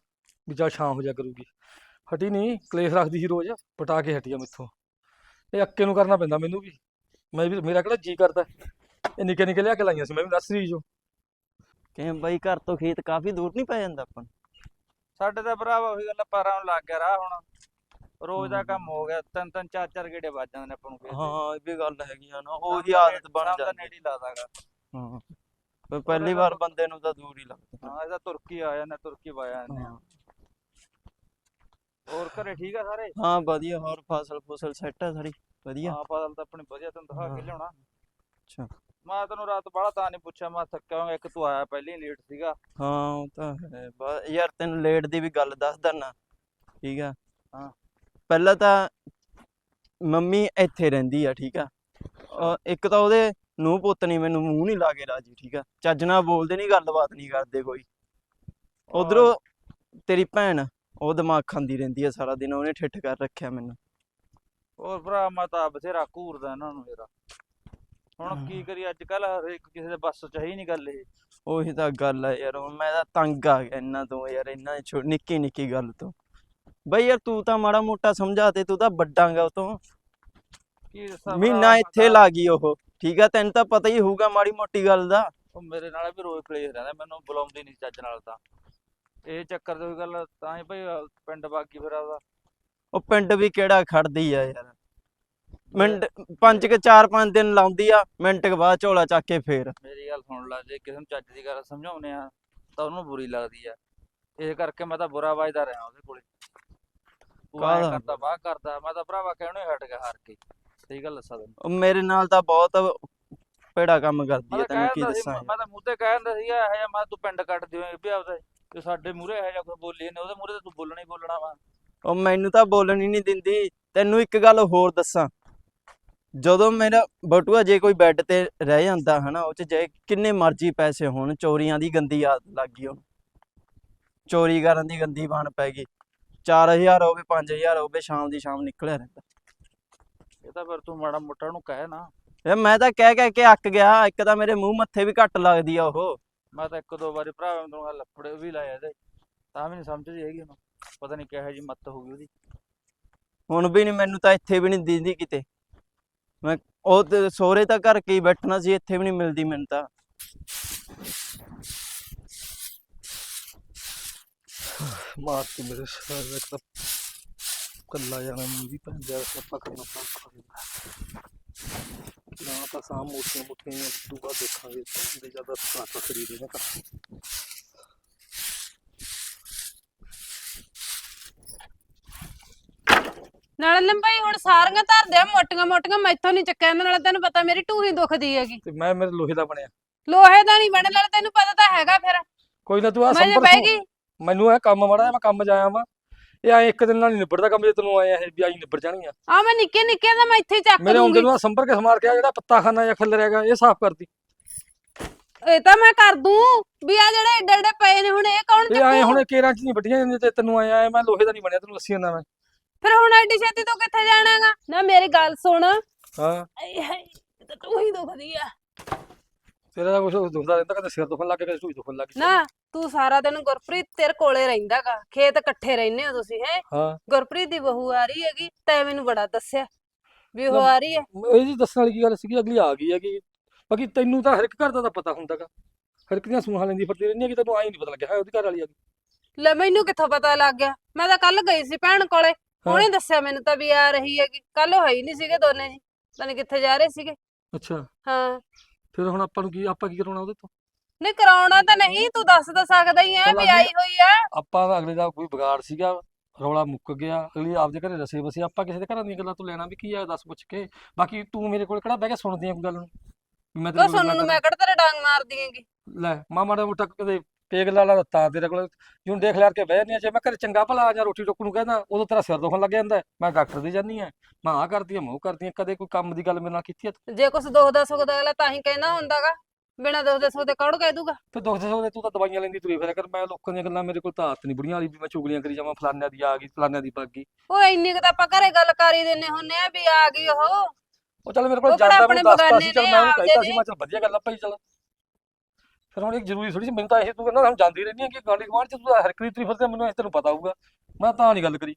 ਵੀ ਚੱਲ ਛਾਂ ਹੋ ਜਾ ਕਰੂਗੀ। ਹਟੀ ਨਹੀਂ ਕਲੇਸ਼ ਰੱਖਦੀ ਸੀ ਰੋਜ਼ ਪਟਾ ਕੇ ਹਟੀ ਆ ਮੈਥੋਂ। ਇਹ ਅੱਕੇ ਨੂੰ ਕਰਨਾ ਪੈਂਦਾ ਮੈਨੂੰ ਵੀ। ਮੈਂ ਵੀ ਮੇਰਾ ਕਿਹੜਾ ਜੀ ਕਰਦਾ। ਇਹ ਨਿੱਕੇ ਨਿੱਕੇ ਲਿਆ ਕੇ ਲਾਈਆਂ ਸੀ ਮੈਂ ਵੀ ਨਰਸਰੀ ਚੋਂ। ਕਿਵੇਂ ਬਾਈ ਘਰ ਤੋਂ ਖੇਤ ਕਾਫੀ ਦੂਰ ਨਹੀਂ ਪੈ ਜਾਂਦਾ ਆਪਾਂ ਨੂੰ? ਸਾਡੇ ਤਾਂ ਭਰਾਵਾ ਉਹੀ ਗੱਲ ਪਾਰਾਂ ਨੂੰ ਲੱਗ ਗਿਆ ਰਾਹ ਹੁਣ। ਰੋਜ਼ ਦਾ ਕੰਮ ਹੋ। ਗਿਆ ਤਿੰਨ ਤਿੰਨ ਚਾਰ ਚਾਰ ਗੇੜੇ ਵੱਜ ਜਾਂਦੇ ਨੇ ਆਪਾਂ ਨੂੰ ਖੇਤ ਦੇ। ਹਾਂ ਇਹ ਵੀ ਗੱਲ ਹੈਗੀ ਆ ਨਾ ਉਹੀ ਆਦਤ ਬਣ ਸ਼ਾਮ ਦਾ ਜਾਂਦੀ। ਨੇੜੇ ਹੀ ਲਾਦਾਗਾ ਹਾਂ ਪਹਿਲੀ ਵਾਰ ਬੰਦੇ ਨੂੰ ਤਾਂ ਦੂਰ ਹੀ ਲੱਗਦਾ। ਹਾਂ ਇਹਦਾ ਤੁਰਕੀ ਆ ਜਾਂਦਾ ਤੁਰਕੀ ਵਾਇਆ ਜਾਂਦੇ ਆ। ਹਾਂ। ਹੋਰ ਘਰੇ ਠੀਕ ਆ ਸਾਰੇ? ਹਾਂ ਵਧੀਆ ਹੋਰ ਫਸਲ ਫੁਸਲ ਸੈੱਟ ਆ ਸਾਰੀ ਵਧੀਆ। ਹਾਂ ਫਸਲ ਤਾਂ ਆਪਣੀ ਵਧੀਆ ਤੈਨੂੰ ਦਿਖਾ ਕੇ ਹਾਂ। ਲਿਆਉਣਾ। ਅੱਛਾ। ਮੈਂ ਤੈਨੂੰ ਰਾਤ ਬਾਹਲਾ ਤਾਂ ਨਹੀਂ ਪੁੱਛਿਆ ਮੈਂ ਥੱਕਿਆ ਹੋਇਆ ਇੱਕ ਤੂੰ ਆਇਆ ਪਹਿਲੀ ਲੇਟ ਸੀਗਾ। ਹਾਂ ਉਹ ਤਾਂ ਹੈ ਬਸ ਯਾਰ ਤੈਨੂੰ ਲੇਟ ਦੀ ਵੀ ਗੱਲ ਦੱਸ ਦਣਾ ਠੀਕ ਆ? ਹਾਂ। ਪਹਿਲਾਂ ਤਾਂ ਮੰਮੀ ਇੱਥੇ ਰਹਿੰਦੀ ਆ ਠੀਕ ਆ। ਇੱਕ ਤਾਂ ਉਹਦੇ ਨੂੰ ਪੁੱਤ ਨਹੀਂ ਮੈਨੂੰ ਮੂੰਹ ਨਹੀਂ ਲਾ ਕੇ ਰਾਜੀ ਠੀਕ ਆ। ਚੱਜ ਨਾਲ ਬੋਲਦੇ ਨਹੀਂ ਗੱਲਬਾਤ ਨਹੀਂ ਕਰਦੇ ਕੋਈ। ਉਧਰੋਂ ਤੇਰੀ ਭੈਣ ਉਹ ਦਿਮਾਗ ਖਾਂਦੀ ਰਹਿੰਦੀ ਆ ਸਾਰਾ ਦਿਨ ਉਹਨੇ ਠਿੱਠ ਕਰ ਰੱਖਿਆ ਮੈਨੂੰ। ਹੋਰ ਭਰਾ ਮੈਂ ਤਾਂ ਬਥੇਰਾ ਘੂਰਦਾ ਇਹਨਾਂ ਨੂੰ ਯਾਰ ਹੁਣ। ਕੀ ਕਰੀ ਅੱਜ ਕੱਲ ਹਰੇਕ ਕਿਸੇ ਦੇ ਬੱਸ ਚ ਹੈ ਨਹੀਂ ਗੱਲ ਇਹ। ਉਹੀ ਤਾਂ ਗੱਲ ਆ ਯਾਰ ਹੁਣ ਮੈਂ ਤਾਂ ਤੰਗ ਆ ਗਿਆ ਇਹਨਾਂ ਤੋਂ ਯਾਰ ਇਹਨਾਂ ਨਿੱਕੀ ਨਿੱਕੀ ਗੱਲ ਤੋਂ। ਬਈ ਯਾਰ ਤੂੰ ਤਾਂ ਮਾੜਾ ਮੋਟਾ ਸਮਝਾ ਤੇ ਤੂੰ ਤਾਂ ਵੱਡਾਂਗਾ ਉਹ ਤੋਂ ਕੀ ਦੱਸਾਂ ਮਹੀਨਾ ਇੱਥੇ ਲਾ ਗਈ ਉਹ। ਠੀਕ ਆ ਤੈਨੂੰ ਤਾਂ ਪਤਾ ਹੀ ਹੋਊਗਾ ਮਾੜੀ ਮੋਟੀ ਗੱਲ ਦਾ। ਉਹ ਮੇਰੇ ਨਾਲ ਵੀ ਰੋਜ਼ ਕਲੇਸ਼ ਰਹਿੰਦਾ ਮੈਨੂੰ ਬੁਲਾਉਂਦੀ ਨਹੀਂ ਚੱਜ ਨਾਲ ਤਾਂ। ਇਹ ਚੱਕਰ ਦੀ ਗੱਲ ਤਾਂ ਹੀ ਭਾਈ ਪਿੰਡ ਬਾਗੀ ਫਿਰ ਆਪਦਾ। ਉਹ ਪਿੰਡ ਵੀ ਕਿਹੜਾ ਖੜਦੀ ਆ ਯਾਰ। ਮਿੰਟ ਪੰਜ ਕੇ ਚਾਰ ਪੰਜ ਦਿਨ ਲਾਉਂਦੀ ਆ ਮਿੰਟ ਕੇ ਬਾਅਦ ਝੋਲਾ ਚੱਕ ਕੇ ਫੇਰ। ਮੇਰੀ ਗੱਲ ਸੁਣ ਲੈ ਜੇ ਕਿਸੇ ਨੂੰ ਚੱਜ ਦੀ ਗੱਲ ਸਮਝਾਉਨੇ ਆ ਤਾਂ ਉਹਨੂੰ ਬੁਰੀ ਲੱਗਦੀ ਆ। ਇਹ ਕਰਕੇ ਮੈਂ ਤਾਂ ਬੁਰਾ ਵੱਜਦਾ ਰਿਹਾ ਉਹਦੇ ਕੋਲੇ। ਐਂ ਕਾਹਦਾ? ਕਰਦਾ ਬਾਹ ਕਰਦਾ ਮੈਂ ਤਾਂ ਭਰਾਵਾ ਕਹਿਣੋਂ ਹੀ ਹਟ ਗਿਆ ਹਾਰ ਕੇ? ਸਹੀ ਗੱਲ ਦੱਸਾਂ ਤੈਨੂੰ ਉਹ ਮੇਰੇ ਨਾਲ ਤਾਂ ਬਹੁਤ ਭੇੜਾ ਕੰਮ ਕਰਦੀ ਮੈਂ ਤਾਂ ਤੈਨੂੰ ਕੀ ਸੀ ਦੱਸਾਂ ਮੈਂ ਤਾਂ ਮੂੰਹ ਤੇ ਕਹਿ ਦਿੰਦਾ ਸੀਗਾ ਇਹ ਜਿਹਾ ਮੈਂ ਤੂੰ ਪਿੰਡ ਕੱਟ ਦਿਓ ਇਹ ਵੀ ਆਪਦਾ ਤੇ ਸਾਡੇ ਮੂਹਰੇ ਇਹ ਜਿਹਾ ਕੋਈ ਬੋਲੀ ਨੇ ਉਹਦੇ ਮੂਹਰੇ ਤਾਂ ਤੂੰ ਬੋਲਣਾ ਹੀ ਬੋਲਣਾ ਵਾ। ਉਹ ਮੈਨੂੰ ਤਾਂ ਬੋਲਣ ਹੀ ਨਹੀਂ ਦਿੰਦੀ। ਤੈਨੂੰ ਇੱਕ ਗੱਲ ਹੋਰ ਦੱਸਾਂ। ਜਦੋਂ ਮੇਰਾ ਬਟੂਆ ਜੇ ਕੋਈ ਬੈੱਡ ਤੇ ਰਹਿ ਜਾਂਦਾ ਹਨਾ ਉਹ ਚ ਜੇ ਕਿੰਨੇ ਮਰਜ਼ੀ ਪੈਸੇ ਹੋਣ ਚੋਰੀਆਂ ਦੀ ਗੰਦੀ ਆਦਤ ਲੱਗ ਗਈ ਉਹਨੂੰ। ਚੋਰੀ ਕਰਨ ਦੀ ਗੰਦੀ ਬਾਣ ਪੈ ਗਈ। 4000 ਹੋਵੇ 5000 ਹੋਵੇ ਸ਼ਾਮ ਦੀ ਸ਼ਾਮ ਨਿਕਲਿਆ ਰਹਿੰਦਾ। ਇਹ ਤਾਂ ਫਿਰ ਤੂੰ ਮਾੜਾ ਮੋਟਾ ਉਹਨੂੰ ਕਹਿ ਨਾ। ਯਾਰ ਮੈਂ ਤਾਂ ਕਹਿ ਕਹਿ ਕੇ ਅੱਕ ਗਿਆ ਇੱਕ ਤਾਂ ਮੇਰੇ ਮੂੰਹ ਮੱਥੇ ਵੀ ਘੱਟ ਲੱਗਦੀ ਆ ਉਹ। ਮੈਂ ਤਾਂ ਇੱਕ ਦੋ ਵਾਰੀ ਭਰਾ ਮੈਨੂੰ ਗੱਲ ਲੱਫੜੇ ਵੀ ਲਾਇਆ ਇਹਦੇ। ਤਾਂ ਵੀ ਨਹੀਂ ਸਮਝਦੀ ਹੈਗੀ ਉਹਨੂੰ। ਪਤਾ ਨਹੀਂ ਕਿਹੋ ਜੀ ਮੱਤ ਹੋ ਗਈ ਉਹਦੀ। ਹੁਣ ਵੀ ਨਹੀਂ ਮੈਨੂੰ ਤਾਂ ਇੱਥੇ ਵੀ ਨਹੀਂ ਦਿੰਦੀ ਕਿਤੇ। ਮੈਂ ਉਹ ਸਹੁਰੇ ਤਾਂ ਘਰ ਕੇ ਹੀ ਬੈਠਣਾ ਸੀ ਇੱਥੇ ਵੀ ਨਹੀਂ ਮਿਲਦੀ ਮੈਨੂੰ ਤਾਂ। ਮਾਰ ਕੇ ਮੇਰੇ ਸਾਰ ਇੱਕ ਤਾਂ ਕੱਲਾ ਜਾਣਾ ਮੈਨੂੰ ਵੀ ਭੈਣ ਜਾ ਸੱਪਾ ਕਰਨਾ ਪਾ ਨਾ ਤਾਂ ਸਾਮ ਮੋਟੀਆਂ ਮੋਟੀਆਂ ਦੂਆ ਦੇਖਾਂਗੇ ਤੇ ਜ਼ਿਆਦਾ ਸਾਤਾ ਖਰੀਦੇ ਨਾ ਕਰ ਨਾਲੇ ਲੰਬਾਈ ਹੁਣ ਸਾਰੀਆਂ ਧਰਦੇ ਆ ਮੋਟੀਆਂ ਮੋਟੀਆਂ ਮੈਥੋਂ ਨਹੀਂ ਚੱਕਿਆ ਇਹਨਾਂ ਨਾਲ ਤੈਨੂੰ ਪਤਾ ਮੇਰੀ ਟੂਹੀ ਦੁਖਦੀ ਹੈਗੀ। ਤੇ ਮੈਂ ਮੇਰੇ ਲੋਹੇ ਦਾ ਬਣਿਆ। ਲੋਹੇ ਦਾ ਨਹੀਂ ਬਣਨ ਨਾਲ ਤੈਨੂੰ ਪਤਾ ਤਾਂ ਹੈਗਾ ਫਿਰ। ਕੋਈ ਨਾ ਤੂੰ ਆ ਮੈਂ ਜੇ ਸੰਭਰ ਬਹਿ ਤੂੰ- ਗਈ ਮੈਨੂੰ ਇਹ ਕੰਮ ਮਾੜਾ ਮੈਂ ਕੰਮ ਜਾਇਆ ਵਾਂ। ਇਹ ਐ ਇੱਕ ਦਿਨ ਨਾਲ ਨਹੀਂ ਨਿਬੜਦਾ ਕੰਮ ਜੇ ਤੈਨੂੰ ਆਇਆ ਇਹ ਵੀ ਆਈ ਨਿਬੜ ਜਾਣਗੀਆਂ ਆ। ਮੈਂ ਨਿੱਕੇ ਨਿੱਕੇ ਦਾ ਮੈਂ ਇੱਥੇ ਹੀ ਚੱਕ ਮੇਰੇ ਆਉਂਦੇ ਦੂੰਗੀ ਨੂੰ ਆ ਸੰਭਰ ਕੇ ਸਮਾਰ ਕੇ ਆ ਜਿਹੜਾ ਪੱਤਾ ਖਾਨਾ ਜਾਂ ਖਿਲ ਰਿਹਾਗਾ ਇਹ ਸਾਫ਼ ਕਰਦੀ। ਇਹ ਤਾਂ ਮੈਂ ਕਰ ਦੂੰ ਵੀ ਆ ਜਿਹੜੇ ਏਡੇ ਏਡੇ ਪਏ ਨੇ ਹੁਣ ਇਹ ਕੌਣ ਇਹ ਐ ਚੱਕੂ? ਹੁਣ ਕੇਰਾਂ ਚ ਨਹੀਂ ਵੱਡੀਆਂ ਜਾਂਦੀਆਂ ਤੇ ਤੈਨੂੰ ਆਇਆ ਮੈਂ ਲੋਹੇ ਦਾ ਨਹੀਂ ਬਣਿਆ ਤੈਨੂੰ ਦੱਸੀ ਜਾਂਦਾ ਮੈਂ। ਫਿਰ ਹੁਣ ਐਡੀ ਛੇਤੀ ਤੋਂ ਕਿੱਥੇ ਜਾਣਾਗਾ ਨਾ ਮੇਰੀ ਗੱਲ ਸੁਣ। ਹਾਂ। ਆਏ ਹਾਏ ਇਹ ਤਾਂ ਟੂਹੀ ਦੁਖਦੀ ਆ। ਤੇਰਾ ਤਾਂ ਕੁਝ ਦੁਖਦਾ ਰਹਿੰਦਾ ਕਦੇ ਸਿਰ ਦੁਖਣ ਲੱਗ ਗਿਆ ਕਦੇ ਢੂਈ ਦੁਖਣ ਲੱਗ ਗਈ ਨਾ ਤੂੰ ਸਾਰਾ ਦਿਨ ਗੁਰਪ੍ਰੀਤ ਤੇਰੇ ਕੋਲੇ ਰਹਿੰਦਾਗਾ ਖੇਤ ਇਕੱਠੇ ਰਹਿੰਦੇ ਹੋ ਤੁਸੀਂ ਹੈ? ਹਾਂ। ਗੁਰਪ੍ਰੀਤ ਦੀ ਬਹੂ ਆ ਰਹੀ ਹੈਗੀ ਤੈਂ ਮੈਨੂੰ ਬੜਾ ਦੱਸਿਆ ਵੀ ਉਹ ਆ ਰਹੀ ਹੈ। ਇਹ ਜੀ ਦੱਸਣ ਵਾਲੀ ਕੀ ਗੱਲ ਸੀਗੀ ਅਗਲੀ ਆ ਗਈ ਹੈਗੀ। ਬਾਕੀ ਤੈਨੂੰ ਤਾਂ ਹਰ ਇੱਕ ਘਰ ਦਾ ਤਾਂ ਪਤਾ ਹੁੰਦਾਗਾ। ਹਰ ਇੱਕ ਦੀਆਂ ਸੂਹਾਂ ਲੈਂਦੀ ਫਿਰਦੀ ਰਹਿੰਦੀ ਹੈ ਕਿ ਤੈਨੂੰ ਆਈ ਨਹੀਂ ਪਤਾ ਲੱਗਿਆ ਹੈ ਉਹਦੀ ਘਰ ਵਾਲੀ ਆ ਗਈ ਲੈ ਮੈਨੂੰ ਕਿੱਥੋਂ ਪਤਾ ਲੱਗ ਗਿਆ? ਮੈਂ ਤਾਂ ਕੱਲ ਗਈ ਸੀ ਭੈਣ ਕੋਲੇ ਉਹਨੇ ਦੱਸਿਆ ਮੈਨੂੰ ਤਾਂ ਵੀ ਆ ਰਹੀ ਹੈਗੀ। ਕੱਲ ਉਹ ਹੈ ਹੀ ਨਹੀਂ ਸੀਗੇ ਦੋਨੇ ਜੀ ਪਤਾ ਕਿੱਥੇ ਜਾ ਰਹੇ ਸੀਗੇ। ਅੱਛਾ। ਹਾਂ। ਫਿਰ ਹੁਣ ਆਪਾਂ ਨੂੰ ਕੀ ਆਪਾਂ ਕੀ ਕਰਾਉਣਾ ਉਹਦੇ ਤੋਂ? ਨਹੀਂ ਕਰਾਉਣਾ ਤਾਂ ਨਹੀਂ ਤੂੰ ਦੱਸ ਤਾਂ ਸਕਦਾ ਹੀ ਐ ਵੀ ਆਈ ਹੋਈ ਆ ਆਪਾਂ ਦਾ ਅਗਲੇ ਦਾ ਕੋਈ ਵਿਗਾੜ ਸੀਗਾ ਰੌਲਾ ਮੁੱਕ ਗਿਆ ਅਗਲੀ ਆਪਦੇ ਘਰੇ ਰਸੇ ਬਸੇ ਆਪਾਂ ਕਿਸੇ ਦੇ ਘਰਾਂ ਦੀਆਂ ਗੱਲਾਂ ਤੋਂ ਲੈਣਾ ਵੀ ਕੀ ਆ ਦੱਸ ਪੁੱਛ ਕੇ। ਬਾਕੀ ਤੂੰ ਮੇਰੇ ਕੋਲ ਕਿਹੜਾ ਬਹਿ ਕੇ ਸੁਣਦੀ ਆ ਕੋਈ ਗੱਲ ਨੂੰ? ਮੈਂ ਤੈਨੂੰ ਸੁਣਨ ਨੂੰ ਮੈਂ ਕਿਹੜਾ ਤੇਰੇ ਡਾਂਗ ਮਾਰਦੀ ਹੈਗੀ? ਲੈ ਮਾਂ ਮਾੜਾ ਮੋਟਾ ਕਦੇ ਪੇਗ ਲਾਲਾ ਦਿੱਤਾ ਤੇਰੇ ਕੋਲ ਜੂੰ ਦੇਖ ਲਿਆ ਕੇ ਬਹਿ ਆ ਜੇ ਮੈਂ ਘਰੇ ਚੰਗਾ ਭਲਾ ਆ ਜਾਂ ਰੋਟੀ ਟੁੱਕ ਨੂੰ ਕਹਿੰਦਾ ਉਦੋਂ ਤੇਰਾ ਸਿਰ ਦੁਖਣ ਲੱਗ ਜਾਂਦਾ। ਮੈਂ ਡਾਕਟਰ ਦੀ ਜਾਂਦੀ ਆ ਮੈਂ ਆ ਕਰਦੀ ਆ ਮੈਂ ਉਹ ਕਰਦੀ ਆ ਕਦੇ ਕੋਈ ਕੰਮ ਦੀ ਗੱਲ ਮੇਰੇ ਨਾਲ ਕੀਤੀ ਆ ਜੇ ਕੁਛ ਦੁਖਦਾ ਸੁਖਦਾ ਅਗਲਾ ਤਾਂ ਹੀ ਕਹਿਣਾ ਹੁੰਦਾਗਾ। ਬਿਨਾਂ ਦੁਖਦੇ ਸੁਖਦੇ ਕੌਣ ਕਹਿ ਦੂਗਾ? ਫਿਰ ਦੁੱਖ ਦੇ ਸੋਦੇ ਤੂੰ ਤਾਂ ਦਵਾਈਆਂ ਲੈਂਦੀ ਤੁਰੀ ਫਿਰਿਆ ਕਰ ਮੈਂ ਲੋਕਾਂ ਦੀਆਂ ਗੱਲਾਂ ਮੇਰੇ ਕੋਲ ਤਾਂ ਆਦਤ ਨਹੀਂ ਬੁੜੀਆਂ ਵਾਲੀ ਵੀ ਮੈਂ ਚੁਗਲੀਆਂ ਕਰੀ ਜਾਵਾਂ ਫਲਾਨਿਆਂ ਦੀ ਆ ਗਈ ਫਲਾਨਿਆਂ ਦੀ ਭੱਗ ਗਈ। ਉਹ ਇੰਨੀ ਕੁ ਤਾਂ ਆਪਾਂ ਘਰੇ ਗੱਲ ਕਰ ਹੀ ਦਿੰਨੇ ਹੁੰਨੇ ਆ ਵੀ ਆ ਗਈ ਉਹ। ਉਹ ਚੱਲ ਮੇਰੇ ਕੋਲ ਜਾਂਦਾ ਮੈਨੂੰ ਬਗਾਨੇ ਸੀ ਚੱਲ ਮੈਂ ਉਹਨੂੰ ਕਹਿਤਾ ਸੀ। ਮੈਂ ਚੱਲ ਵਧੀਆ ਗੱਲ ਆ ਭਾਈ ਚੱਲ। ਫਿਰ ਹੁਣ ਇੱਕ ਜ਼ਰੂਰੀ ਥੋੜੀ ਸੀ ਮੈਨੂੰ ਤਾਂ ਇਹ ਤੂੰ ਕਹਿੰਦਾ ਹੁਣ ਜਾਂਦੀ ਰਹਿੰਦੀ ਆ ਕਿ ਗਾੜੀ ਗਵਾਂਢ ਚ ਤੂੰ ਹਰ ਕਰੀ ਤੁਰੀ ਫਿਰਦੇ ਮੈਨੂੰ ਇਹ ਤੈਨੂੰ ਪਤਾ ਹੋਊਗਾ। ਮੈਂ ਤਾਂ ਨਹੀਂ ਗੱਲ ਕਰੀ।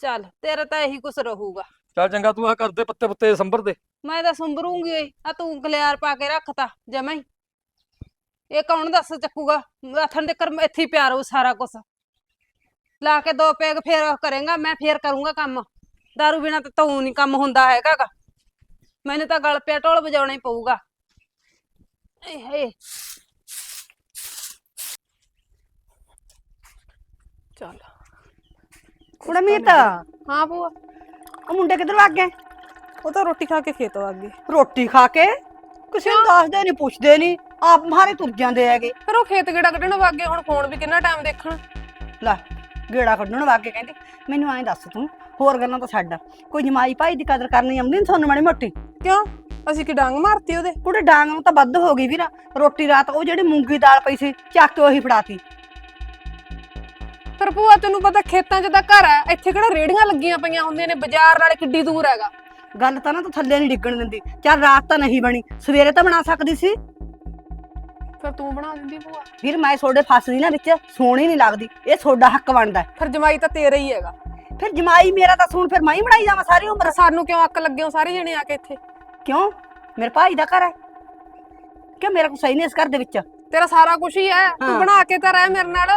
ਚੱਲ ਤੇਰਾ ਤਾਂ ਇਹੀ ਕੁਛ ਰਹੂਗਾ। ਚੱਲ ਚੰਗਾ ਤੂੰ ਆ ਕਰਦੇ ਪੱਤੇ ਪੁੱਤੇ ਸੰਭਰ ਦੇ। ਮੈਂ ਤਾਂ ਸੰਭਰੂੰਗੀ ਓਏ ਆ ਤੂੰ ਗਲਿਆਰ ਪਾ ਕੇ ਰੱਖਤਾ ਜਮਾਂ ਹੀ। ਇਹ ਕੌਣ ਦੱਸ ਚੱਕੂਗਾ? ਆਥਣ ਦੇ ਕਰ ਇੱਥੇ ਹੀ ਪਿਆ ਰਹੂ ਸਾਰਾ ਕੁਛ। ਲਾ ਕੇ ਦੋ ਪੈਗ ਫੇਰ ਕਰੇਗਾ ਮੈਂ ਫੇਰ ਕਰੂੰਗਾ ਕੰਮ। ਦਾਰੂ ਬਿਨਾ ਤਾਂ ਤੂੰ ਨਹੀਂ ਕੰਮ ਹੁੰਦਾ ਹੈਗਾ ਗਾ ਮੈਨੂੰ ਤਾਂ ਗਲ ਪਿਆ ਢੋਲ ਵਜਾਉਣਾ ਹੀ ਪਊਗਾ। ਏ ਹੇ ਚੱਲ। ਕੁੜਾ ਮੀਤ ਹਾਂ ਭੂਆ। ਉਹ ਮੁੰਡੇ ਕਿੱਧਰ ਵਗ ਗਏ? ਉਹ ਤਾਂ ਰੋਟੀ ਖਾ ਕੇ ਖੇਤੋਂ ਆ ਗਏ। ਰੋਟੀ ਖਾ ਕੇ? ਕਿਸੇ ਨੂੰ ਦੱਸਦੇ ਨਹੀਂ ਪੁੱਛਦੇ ਨਹੀਂ ਆਪ ਮਾਰੇ ਤੁਰ ਜਾਂਦੇ ਹੈਗੇ। ਫਿਰ ਉਹ ਖੇਤ ਗੇੜਾ ਕੱਢਣ ਵਗ ਗਏ ਹੁਣ ਫੋਨ ਵੀ ਕਿੰਨਾ ਟਾਈਮ ਦੇਖਣ? ਲੈ ਗੇੜਾ ਕੱਢਣ ਵਗ ਕੇ ਕਹਿੰਦੇ ਮੈਨੂੰ ਐਂ ਦੱਸ ਤੂੰ ਹੋਰ ਗੱਲਾਂ ਤਾਂ ਛੱਡ। ਕੋਈ ਜਮਾਈ ਭਾਈ ਦੀ ਕਦਰ ਕਰਨੀ ਆਉਂਦੀ ਨੀ ਤੁਹਾਨੂੰ ਮਾੜੀ ਮੋਟੀ? ਕਿਉਂ? ਅਸੀਂ ਕੀ ਡਾਂਗ ਮਾਰਤੀ ਉਹਦੇ? ਕੁੜੇ ਡਾਂਗ ਨੂੰ ਤਾਂ ਵੱਧ ਹੋ ਗਈ ਵੀਰਾ। ਰੋਟੀ ਰਾਤ ਉਹ ਜਿਹੜੀ ਮੂੰਗੀ ਦਾਲ ਪਈ ਸੀ ਚੱਕ ਕੇ ਉਹੀ ਫੜਾਤੀ। ਪਰ ਭੂਆ ਤੈਨੂੰ ਪਤਾ ਖੇਤਾਂ 'ਚ ਤਾਂ ਘਰ ਹੈ ਇੱਥੇ ਕਿਹੜਾ ਰੇੜੀਆਂ ਲੱਗੀਆਂ ਪਈਆਂ ਹੁੰਦੀਆਂ ਨੇ ਬਾਜ਼ਾਰ ਨਾਲੇ ਕਿੱਡੀ ਦੂਰ ਹੈਗਾ। ਗੱਲ ਤਾਂ ਨਾ ਤੂੰ ਥੱਲੇ ਨਹੀਂ ਡਿੱਗਣ ਦਿੰਦੀ। ਚੱਲ ਰਾਤ ਤਾਂ ਨਹੀਂ ਬਣੀ ਸਵੇਰੇ ਤਾਂ ਬਣਾ ਸਕਦੀ ਸੀ। ਫਿਰ ਤੂੰ ਬਣਾ ਦਿੰਦੀ ਭੂਆ। ਵੀਰ ਮੈਂ ਤੁਹਾਡੇ ਫਸਦੀ ਨਾ ਵਿੱਚ ਸੋਹਣੀ ਨਹੀਂ ਲੱਗਦੀ ਇਹ ਤੁਹਾਡਾ ਹੱਕ ਬਣਦਾ ਹੈ। ਫਿਰ ਜਮਾਈ ਤਾਂ ਤੇਰਾ ਹੀ ਹੈਗਾ। ਫਿਰ ਜਮਾਈ ਮੇਰਾ ਤਾਂ ਸੁਣ ਫਿਰ ਮੈਂ ਹੀ ਬਣਾਈ ਜਾਵਾਂ ਸਾਰੀ ਉਮਰ। ਪਰ ਸਾਨੂੰ ਕਿਉਂ ਅੱਕ ਲੱਗੇ ਹੋ ਸਾਰੇ ਜਣੇ ਆ ਕੇ ਇੱਥੇ? ਕਿਉਂ? ਮੇਰੇ ਭਾਈ ਦਾ ਘਰ ਹੈ। ਕਿ ਮੇਰਾ ਕੁਛ ਸਹੀ ਨਹੀਂ ਇਸ ਘਰ ਦੇ ਵਿੱਚ? ਤੇਰਾ ਸਾਰਾ ਕੁਝ ਹੀ ਹੈ ਹਾਂ। ਤੂੰ ਬਣਾ ਕੇ ਤਾਂ ਰਹਿ ਮੇਰੇ ਨਾਲ।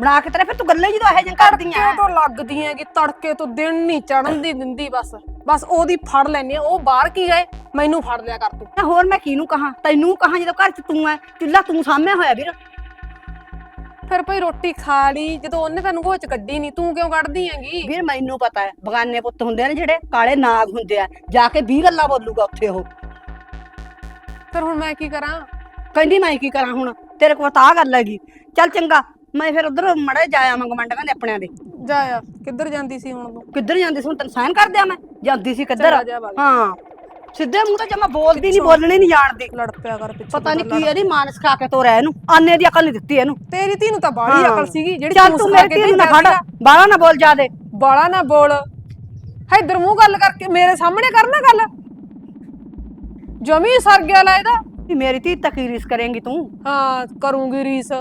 ਬਣਾ ਕੇ ਤੇਰੇ ਫਿਰ ਤੂੰ ਗੱਲਾਂ ਜਦੋਂ ਇਹੋ ਜਿਹੀਆਂ ਕਰਦੀਆਂ ਤੜਕੇ ਤੋਂ ਲੱਗਦੀ ਹੈਗੀ ਤੜਕੇ ਤੋਂ ਦਿਨ ਨਹੀਂ ਚੜਨ ਦੀ ਦਿੰਦੀ ਬਸ। ਬਸ ਉਹਦੀ ਫੜ ਲੈਣੀ ਉਹ ਬਾਹਰ ਕੀ ਗਏ? ਮੈਨੂੰ ਫੜ ਲਿਆ ਕਰ ਤੂੰ। ਨਾ ਹੋਰ ਮੈਂ ਕਿਹਨੂੰ ਕਹਾਂ? ਤੈਨੂੰ ਕਹਾਂ ਜਦੋਂ ਘਰ 'ਚ ਤੂੰ ਐ? ਚੁੱਲਾ ਤੂੰ ਸਾਹਮਣੇ ਹੋਇਆ ਵੀਰ। ਫਿਰ ਭਈ ਰੋਟੀ ਖਾ ਲਈ। ਜਦੋਂ ਉਹਨੇ ਤੈਨੂੰ ਘੋਚ ਕੱਢੀ ਨਹੀਂ ਤੂੰ ਕਿਉਂ ਕੱਢਦੀ ਹੈਗੀ? ਵੀਰ ਮੈਨੂੰ ਪਤਾ ਹੈ। ਬਗਾਨੇ ਪੁੱਤ ਹੁੰਦੇ ਨੇ ਜਿਹੜੇ ਕਾਲੇ ਨਾਗ ਹੁੰਦੇ ਆ। ਜਾ ਕੇ 20 ਗੱਲਾਂ ਬੋਲੂਗਾ ਉੱਥੇ ਉਹ। ਫਿਰ ਹੁਣ ਮੈਂ ਕੀ ਕਰਾਂ? ਕਹਿੰਦੀ ਮੈਂ ਕੀ ਕਰਾਂ ਹੁਣ? ਤੇਰੇ ਕੋਲ ਤਾਂ ਆ ਗੱਲ ਹੈਗੀ। ਚੱਲ ਚੰਗਾ ਮੈਂ ਫਿਰ ਉਧਰ ਮੜੇ ਜਾਇਆ ਮੰਗ ਮੰਡਾਂ ਦੇ ਆਪਣਿਆਂ ਦੇ। ਜਾ ਆ ਕਿੱਧਰ ਜਾਂਦੀ ਸੀ ਹੁਣ ਤੂੰ? ਕਿੱਧਰ ਜਾਂਦੀ ਸੀ? ਹੁਣ ਤੈਨੂੰ ਸਾਈਨ ਕਰ ਦਿਆਂ ਮੈਂ। ਜਾਂਦੀ ਸੀ ਕਿੱਧਰ? ਚਲਾ ਜਾ ਵਗ ਹਾਂ। ਸਿੱਧੇ ਮੂੰਹ ਤੇ ਜਮਾ ਬੋਲਦੀ ਨਹੀਂ ਬੋਲਣੀ ਨਹੀਂ ਜਾਣਦੀ। ਲੜ ਪਿਆ ਕਰ ਪਿੱਛੇ ਪਤਾ ਨਹੀਂ ਕੀ ਇਹਦੀ ਮਾਨਸ ਖਾ ਕੇ ਤੋਰਿਆ ਇਹਨੂੰ। ਆਨੇ ਦੀ ਅਕਲ ਨਹੀਂ ਦਿੱਤੀ ਇਹਨੂੰ। ਤੇਰੀ ਧੀ ਨੂੰ ਤਾਂ ਬਾਹਲੀ ਹਾਂ। ਅਕਲ ਸੀਗੀ ਜਿਹੜੀ ਚੱਲ ਤੂੰ ਮੇਰੀ ਧੀ ਨੂੰ ਨਾ ਫੜ। ਬਾਲਾ ਨਾ ਬੋਲ ਜਾਦੇ ਬਾਲਾ ਨਾ ਬੋਲ। ਇੱਧਰ ਮੂੰਹ ਗੱਲ ਕਰਕੇ ਮੇਰੇ ਸਾਹਮਣੇ ਕਰਨਾ ਗੱਲ। ਜਮੀ ਸਰ ਗਿਆ ਲੈ ਇਹਦਾ। ਮੇਰੀ ਧੀ ਤੱਕ ਰੀਸ ਕਰੇਂਗੀ ਤੂੰ। ਹਾਂ ਕਰੂੰਗੀ ਰੀਸ।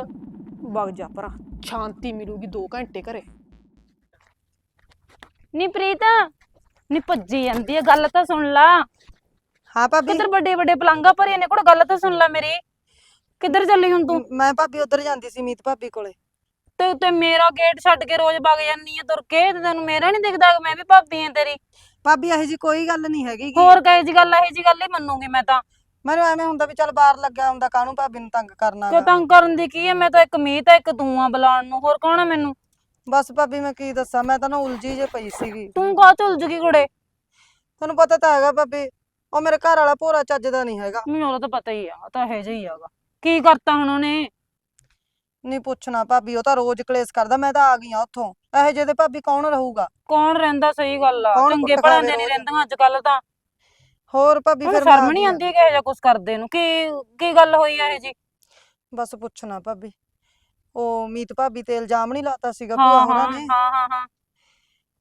ਵਗ ਜਾ ਪਰਾਂ। ਸ਼ਾਂਤੀ ਮਿਲੂਗੀ 2 ਘੰਟੇ ਘਰੇ। ਨੀ ਪ੍ਰੀਤ ਨੀ ਭੱਜੀ ਜਾਂਦੀ ਹੈ ਗੱਲ ਤਾਂ ਸੁਣ ਲਾ। ਹਾਂ ਭਾਬੀ। ਕਿੱਧਰ ਵੱਡੇ ਵੱਡੇ ਪਲੰਗਾ ਭਰੇ ਨੇ? ਕੋਲ ਗੱਲ ਤਾਂ ਸੁਣ ਲੈ ਮੇਰੀ। ਕਿੱਧਰ ਚੱਲੀ ਹੁਣ ਤੂੰ? ਮੈਂ ਭਾਬੀ ਉਧਰ ਜਾਂਦੀ ਸੀ ਮੀਤ ਭਾਬੀ ਕੋਲੇ। ਤੇ ਤੇ ਮੇਰਾ ਗੇਟ ਛੱਡ ਕੇ ਰੋਜ਼ ਵਗ ਜਾਂਦੀ ਆ ਤੁਰ ਕੇ ਤੇ ਤੈਨੂੰ ਮੇਰਾ ਨਹੀਂ ਦਿਖਦਾ ਕਿ ਮੈਂ ਵੀ ਭਾਬੀ ਆ ਤੇਰੀ। ਭਾਬੀ ਇਹੋ ਜੀ ਕੋਈ ਗੱਲ ਨਹੀਂ ਹੈਗੀ ਗੀ। ਹੋਰ ਕਹੇ ਜੀ ਗੱਲ ਇਹ ਜੀ ਗੱਲ ਹੀ ਮੰਨੂਗੀ ਮੈਂ ਤਾਂ। ਮੈਨੂੰ ਐਵੇਂ ਹੁੰਦਾ ਵੀ ਚੱਲ ਬਾਹਰ ਲੱਗਿਆ ਹੁੰਦਾ ਕਾਹਨੂੰ ਭਾਬੀ ਨੂੰ ਤੰਗ ਕਰਨਾ ਕਿਉਂ। ਤੰਗ ਕਰਨ ਦੀ ਕੀ ਹੈ? ਮੈਂ ਤਾਂ ਇੱਕ ਮੀਤ ਆ ਇੱਕ ਤੂੰ ਆ ਬੁਲਾਉਣ ਨੂੰ ਹੋਰ ਕੌਣ ਆ ਮੈਨੂੰ? ਬਸ ਭਾਬੀ ਮੈਂ ਕੀ ਦੱਸਾਂ ਮੈਂ ਤਾਂ ਨਾ ਉਲਝੀ ਜੇ ਪਈ ਸੀਗੀ। ਤੂੰ ਕਾ ਝੁਲਜ ਗਈ ਕੁੜੇ? ਤੁਹਾਨੂੰ ਪਤਾ ਤਾਂ ਹੈਗਾ ਭਾਬੀ ਉਹ ਮੇਰੇ ਘਰ ਵਾਲਾ ਭੋਰਾ ਚੱਜ ਦਾ ਨਹੀਂ ਹੈਗਾ। ਮੈਨੂੰ ਉਹਦਾ ਤਾਂ ਪਤਾ ਹੀ ਆ ਉਹ ਤਾਂ ਇਹ ਜਿਹਾ ਹੀ ਆਗਾ ਕੀ ਕਰਤਾ ਹੁਣ ਉਹਨੇ? ਨਹੀਂ ਪੁੱਛਣਾ ਭਾਬੀ ਉਹ ਤਾਂ ਰੋਜ਼ ਕਲੇਸ਼ ਕਰਦਾ ਮੈਂ ਤਾਂ ਆ ਗਈ ਆ ਉੱਥੋਂ। ਇਹੋ ਜਿਹੇ ਦੇ ਭਾਬੀ ਕੌਣ ਰਹੂਗਾ? ਕੌਣ ਰਹਿੰਦਾ? ਸਹੀ ਗੱਲ ਆ ਕੌਣ ਚੰਗੇ ਦੇ ਨਹੀਂ? ਰਹਿੰਦੀਆਂ ਅੱਜ ਕੱਲ ਤਾਂ। ਹੋਰ ਭਾਬੀ ਫਿਰ ਮੈਂ ਆ ਸ਼ਰਮ ਨਹੀਂ ਗਈ ਆ। ਆਉਂਦੀ ਕਿ ਇਹ ਜਿਹਾ ਕੁਝ ਕਰਦੇ ਨੂੰ? ਕੀ ਕੀ ਗੱਲ ਹੋਈ ਆ ਇਹ ਜੀ ਬਸ ਪੁੱਛਣਾ ਭਾਬੀ। ਉਹ ਮੀਤ ਭਾਬੀ ਤੇ ਇਲਜ਼ਾਮ ਨਹੀਂ ਲਾਤਾ ਸੀਗਾ ਹਾਂ ਭੂਆ ਹਾਂ ਹੋਰਾਂ ਨੇ। ਹਾਂ ਹਾਂ ਹਾਂ।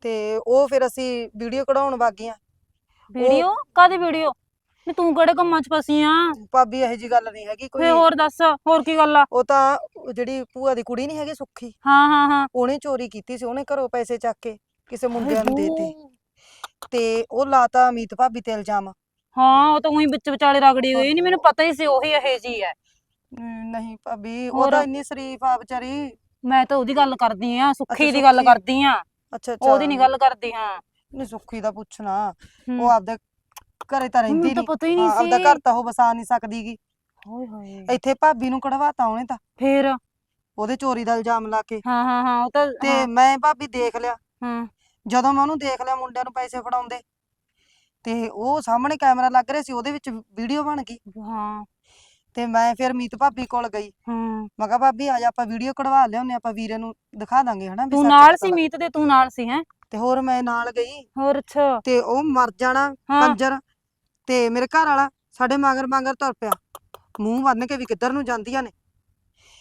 ਤੇ ਉਹ ਫਿਰ ਅਸੀਂ ਵੀਡੀਓ ਕਢਾਉਣ ਵਗ ਗਈਆਂ। ਵੀਡੀਓ? ਕਾਦੀ ਵੀਡੀਓ? ਨਹੀਂ ਤੂੰ ਕਿਹੜੇ ਕੰਮਾਂ 'ਚ ਫਸੀ ਆ? ਭਾਬੀ ਇਹੋ ਜੀ ਗੱਲ ਨਹੀਂ ਹੈਗੀ ਫੇ ਕੋਈ ਹੋਰ ਦੱਸ ਹੋਰ ਕੀ ਗੱਲ ਆ? ਉਹ ਤਾਂ ਉਹ ਜਿਹੜੀ ਭੂਆ ਦੀ ਕੁੜੀ ਨਹੀਂ ਹੈਗੀ ਸੁੱਖੀ ਹਾਂ ਹਾਂ ਹਾਂ। ਉਹਨੇ ਚੋਰੀ ਕੀਤੀ ਸੀ। ਉਹਨੇ ਘਰੋਂ ਪੈਸੇ ਚੱਕ ਕੇ ਕਿਸੇ ਮੁੰਡਿਆਂ ਨੂੰ ਦੇਤੇ। ਤੇ ਉਹ ਲਾਤਾ ਮੀਤ ਭਾਬੀ ਤੇ ਇਲਜ਼ਾਮ। ਹਾਂ ਉਹ ਤਾਂ ਉਹੀ ਵਿੱਚ ਵਿਚਾਲੇ ਰਗੜੀ ਹੋਈ ਨਹੀਂ ਮੈਨੂੰ ਪਤਾ ਹੀ ਸੀ ਉਹੀ ਇਹ ਜੀ ਹੈ। ਅਮ, ਨਹੀਂ ਭਾਬੀ ਉਹ ਹੋਰ? ਤਾਂ ਇੰਨੀ ਸ਼ਰੀਫ ਆ ਵਿਚਾਰੀ। ਮੈਂ ਤਾਂ ਉਹਦੀ ਗੱਲ ਕਰਦੀ ਆ ਸੁੱਖੀ ਦੀ ਗੱਲ ਸੁੱਖੀ। ਕਰਦੀ ਆ ਅੱਛਾ ਅੱਛਾ। ਉਹਦੀ ਨਹੀਂ ਗੱਲ ਕਰਦੀ ਹਾਂ। ਨਹੀਂ ਸੁੱਖੀ ਦਾ ਪੁੱਛਣਾ। ਉਹ ਆਪਦੇ ਘਰੇ ਤਾਂ ਰਹਿੰਦੀ ਮੈਨੂੰ ਤਾਂ ਨਹੀਂ ਪਤਾ ਹੀ ਨਹੀਂ ਸੀ ਆਪਦਾ ਘਰ ਤਾਂ ਉਹ ਵਸਾ ਨਹੀਂ ਸਕਦੀਗੀ। ਹੋਏ ਹੋਏ। ਇੱਥੇ ਭਾਬੀ ਨੂੰ ਕਢਵਾਤਾ ਉਹਨੇ ਤਾਂ। ਫੇਰ? ਉਹਦੇ ਚੋਰੀ ਦਾ ਇਲਜ਼ਾਮ ਲਾ ਕੇ। ਹਾਂ ਹਾਂ ਹਾਂ ਉਹ ਤਾਂ ਤੇ ਹਾਂ, ਮੈਂ ਭਾਬੀ ਦੇਖ ਲਿਆ। ਹਾਂ। ਜਦੋਂ ਮੈਂ ਉਹਨੂੰ ਦੇਖ ਲਿਆ ਮੁੰਡਿਆਂ ਨੂੰ ਪੈਸੇ ਫੜਾਉਂਦੇ ਤੇ ਉਹ ਸਾਹਮਣੇ ਕੈਮਰਾ ਲੱਗ ਰਿਹਾ ਸੀ ਉਹਦੇ ਵਿੱਚ ਵੀਡੀਓ ਬਣ ਗਈ। ਹਾਂ। ਤੇ ਮੈਂ ਫਿਰ ਮੀਤ ਭਾਬੀ ਕੋਲ ਗਈ। ਹਾਂ। ਮੈਂ ਕਿਹਾ ਭਾਬੀ ਆ ਜਾ ਆਪਾਂ ਵੀਡੀਓ ਕਢਵਾ ਲਿਆਉਂਦੇ ਆਪਾਂ ਵੀਰੇ ਨੂੰ ਦਿਖਾ ਦਾਂਗੇ ਹਨਾ ਵੀ ਤੂੰ ਨਾਲ ਸੀ ਮੀਤ ਦੇ ਤੂੰ ਨਾਲ ਸੀ ਹੈ? ਤੇ ਹੋਰ ਮੈਂ ਨਾਲ ਗਈ। ਹੋਰ ਅੱਛਾ। ਤੇ ਉਹ ਮਰ ਜਾਣਾ ਹਾਂ। ਕੰਜਰ। ਤੇ ਮੇਰੇ ਘਰ ਵਾਲਾ ਸਾਡੇ ਮਗਰ ਮਗਰ ਤੁਰ ਪਿਆ। ਮੂੰਹ ਬੰਨ ਕੇ ਵੀ ਕਿੱਧਰ ਨੂੰ ਜਾਂਦੀਆਂ ਨੇ।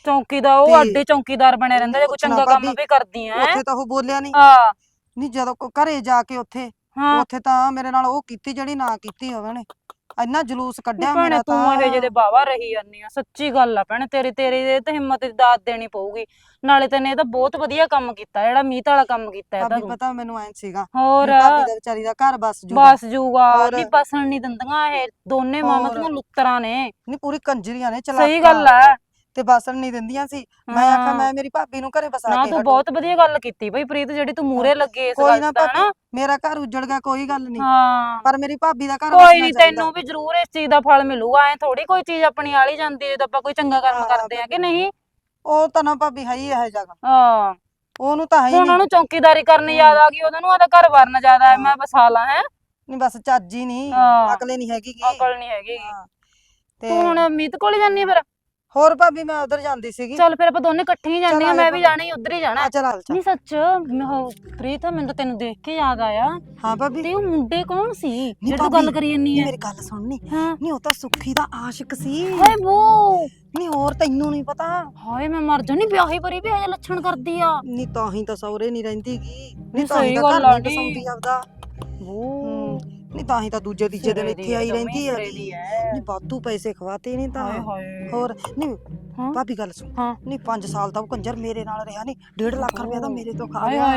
ਚੌਂਕੀ ਦਾ ਉਹ ਤੇ ਅੱਡੇ ਚੌਂਕੀਦਾਰ ਬਣਿਆ ਰਹਿੰਦਾ ਜੇ ਕੋਈ ਪੁੱਛਣਾ ਚੰਗਾ ਕੰਮ ਭਾਬੀ, ਵੀ ਕਰਦੀ ਐ ਉੱਥੇ ਤਾਂ ਉਹ ਬੋਲਿਆ ਨਹੀਂ ਹਾਂ। ਨਹੀਂ ਜਦੋਂ ਕੋ- ਘਰੇ ਜਾ ਕੇ ਉੱਥੇ ਹਾਂ। ਉੱਥੇ ਤਾਂ ਮੇਰੇ ਨਾਲ ਉਹ ਕੀਤੀ ਜਿਹੜੀ ਨਾ ਕੀਤੀ ਹੋਵੇ ਨੇ ਇੰਨਾ ਜਲੂਸ ਕੱਢਿਆ ਮੇਰਾ ਤੂੰ ਤਾਂ। ਇਹੋ ਦੇ ਬਾਵਾ ਰਹੀ ਜਾਂਦੀ ਆ ਸੱਚੀ ਗੱਲ ਆ ਭੈਣੇ ਤੇਰੀ ਤੇਰੀ ਇਹ ਤੇ ਹਿੰਮਤ ਦੀ ਦਾਤ ਦੇਣੀ ਪਊਗੀ। ਨਾਲੇ ਤੈਨੇ ਇਹ ਤਾਂ ਬਹੁਤ ਵਧੀਆ ਕੰਮ ਕੀਤਾ ਜਿਹੜਾ ਮੀਤ ਵਾਲਾ ਕੰਮ ਕੀਤਾ ਇਹਦਾ ਭਾਬੀ ਤੂੰ। ਪਤਾ ਮੈਨੂੰ ਐਂ ਸੀਗਾ ਹੋਰ ਭਾਬੀ ਦਾ ਵਿਚਾਰੀ ਦਾ ਘਰ ਬਸ ਜੂਗਾ। ਬਸ ਜੂਗਾ? ਨਹੀਂ ਬਸਣ ਨਹੀਂ ਦਿੰਦੀਆਂ ਇਹ ਦੋਨੇ ਮਾਮਤੀਆਂ ਹੋਰ? ਲੁੱਤਰਾਂ ਨੇ। ਨਹੀਂ ਪੂਰੀ ਕੰਜਰੀਆਂ ਨੇ ਸਹੀ ਗੱਲ ਆ। ਤੇ ਬਸਣ ਨਹੀਂ ਦਿੰਦੀਆਂ ਸੀ। ਮੈਂ ਆਖਿਆ ਹਾਂ। ਮੈਂ ਮੇਰੀ ਭਾਬੀ ਨੂੰ ਘਰੇ ਬਸਾ ਨਾ ਕੇ ਤੂੰ ਹਟੂ। ਬਹੁਤ ਵਧੀਆ ਗੱਲ ਕੀਤੀ ਬਈ ਪ੍ਰੀਤ ਜਿਹੜੀ ਤੂੰ ਮੂਰੇ ਲੱਗੇ ਇਸ ਗੱਲ ਨਾ ਦਾ ਨਾ ਮੇਰਾ ਘਰ ਉਜੜ ਗਿਆ ਕੋਈ ਗੱਲ ਨਹੀਂ। ਹਾਂ। ਪਰ ਮੇਰੀ ਭਾਬੀ ਦਾ ਘਰ ਕੋਈ ਨਹੀਂ। ਤੈਨੂੰ ਵੀ ਜ਼ਰੂਰ ਇਸ ਚੀਜ਼ ਦਾ ਫਲ ਮਿਲੂਗਾ। ਐ ਥੋੜੀ ਕੋਈ ਚੀਜ਼ ਆਪਣੀ ਆਲੀ ਜਾਂਦੀ ਜਦੋਂ ਆਪਾਂ ਕੋਈ ਚੰਗਾ ਕਰਮ ਕਰਦੇ ਆ ਕਿ ਨਹੀਂ? ਉਹ ਤਾਂ ਨਾ ਭਾਬੀ ਹੈ ਹੀ ਇਹ ਜਗ੍ਹਾ ਹਾਂ। ਉਹਨੂੰ ਤਾਂ ਹੈ ਹੀ ਨਹੀਂ। ਉਹਨੂੰ ਚੌਕੀਦਾਰੀ ਕਰਨੀ ਯਾਦ ਆ ਗਈ ਉਹਨਾਂ ਨੂੰ ਆਦਾ ਘਰ ਵਰਨ ਜ਼ਿਆਦਾ ਹੈ ਮੈਂ ਬਸਾ ਲਾਂ ਹੈ? ਨਹੀਂ ਬਸ ਚੱਜ ਹੀ ਨਹੀਂ। ਅਕਲੇ ਨਹੀਂ ਹੈਗੀ ਗੀ। ਅਕਲ ਨਹੀਂ ਹੈਗੀ। ਤੂੰ ਤੇ ਹੁਣ ਮੀਤ ਕੋਲ ਜਾਨੀ ਫਿਰ? ਹੋਰ ਭਾਬੀ ਮੈਂ ਉਧਰ ਜਾਂਦੀ ਸੀਗੀ। ਚੱਲ ਫਿਰ ਆਪਾਂ ਦੋਨੇ ਇਕੱਠੇ ਹੀ ਜਾਂਦੇ ਆ ਮੈਂ ਵੀ ਜਾਣਾ ਹੀ ਉਧਰ ਹੀ ਜਾਣਾ। ਆ ਚੱਲ ਚੱਲ। ਨਹੀਂ ਸੱਚ ਮੈਂ ਉਹ ਪ੍ਰੀਤ ਮੈਨੂੰ ਤਾਂ ਤੈਨੂੰ ਦੇਖ ਕੇ ਯਾਦ ਆਇਆ। ਹਾਂ ਭਾਬੀ। ਤੇ ਉਹ ਮੁੰਡੇ ਕੌਣ ਸੀ? ਜਿਹੜਾ ਤੂੰ ਗੱਲ ਕਰੀ ਜੰਨੀ ਹੈ। ਮੇਰੀ ਗੱਲ ਸੁਣਨੀ ਹਾਂ। ਨਹੀਂ ਉਹ ਤਾਂ ਸੁੱਖੀ ਦਾ ਆਸ਼ਿਕ ਸੀ। ਹਾਏ ਬੋ। ਨਹੀਂ ਹੋਰ ਤੈਨੂੰ ਨਹੀਂ ਪਤਾ। ਹਾਏ ਮੈਂ ਮਰ ਜਾਣੀ ਵਿਆਹੀ ਪਰੀ ਵੀ ਇਹ ਲੱਛਣ ਕਰਦੀ ਆ। ਨਹੀਂ ਤਾਂ ਹੀ ਤਾਂ ਸਹੁਰੇ ਨਹੀਂ ਰਹਿੰਦੀ ਗੀ। ਨਹੀਂ, ਤਾਂ ਹੀ ਤਾਂ ਘਰ ਨਹੀਂ। ਬਸਾਉਂਦੀ ਆਪਦਾ। ਬੋ। ਨਹੀਂ ਤਾਂ ਹੀ ਤਾਂ ਦੂਜੇ ਤੀਜੇ ਦਿਨ ਇੱਥੇ ਆਈ ਆ, ਰਹਿੰਦੀ ਹੈ। ਨਹੀਂ ਬਾਤੂ ਪੈਸੇ ਖਵਾਤੇ ਨਹੀਂ ਤਾਂ। ਹੋਰ ਨਹੀਂ? ਭਾਬੀ ਗੱਲ ਸੁਣ। ਨਹੀਂ 5 ਸਾਲ ਦਾ ਉਹ ਕੰਜਰ ਮੇਰੇ ਨਾਲ ਰਿਹਾ ਨਹੀਂ। 1.5 ਲੱਖ ਰੁਪਏ ਤਾਂ। ਮੇਰੇ ਤੋਂ ਖਾ ਗਿਆ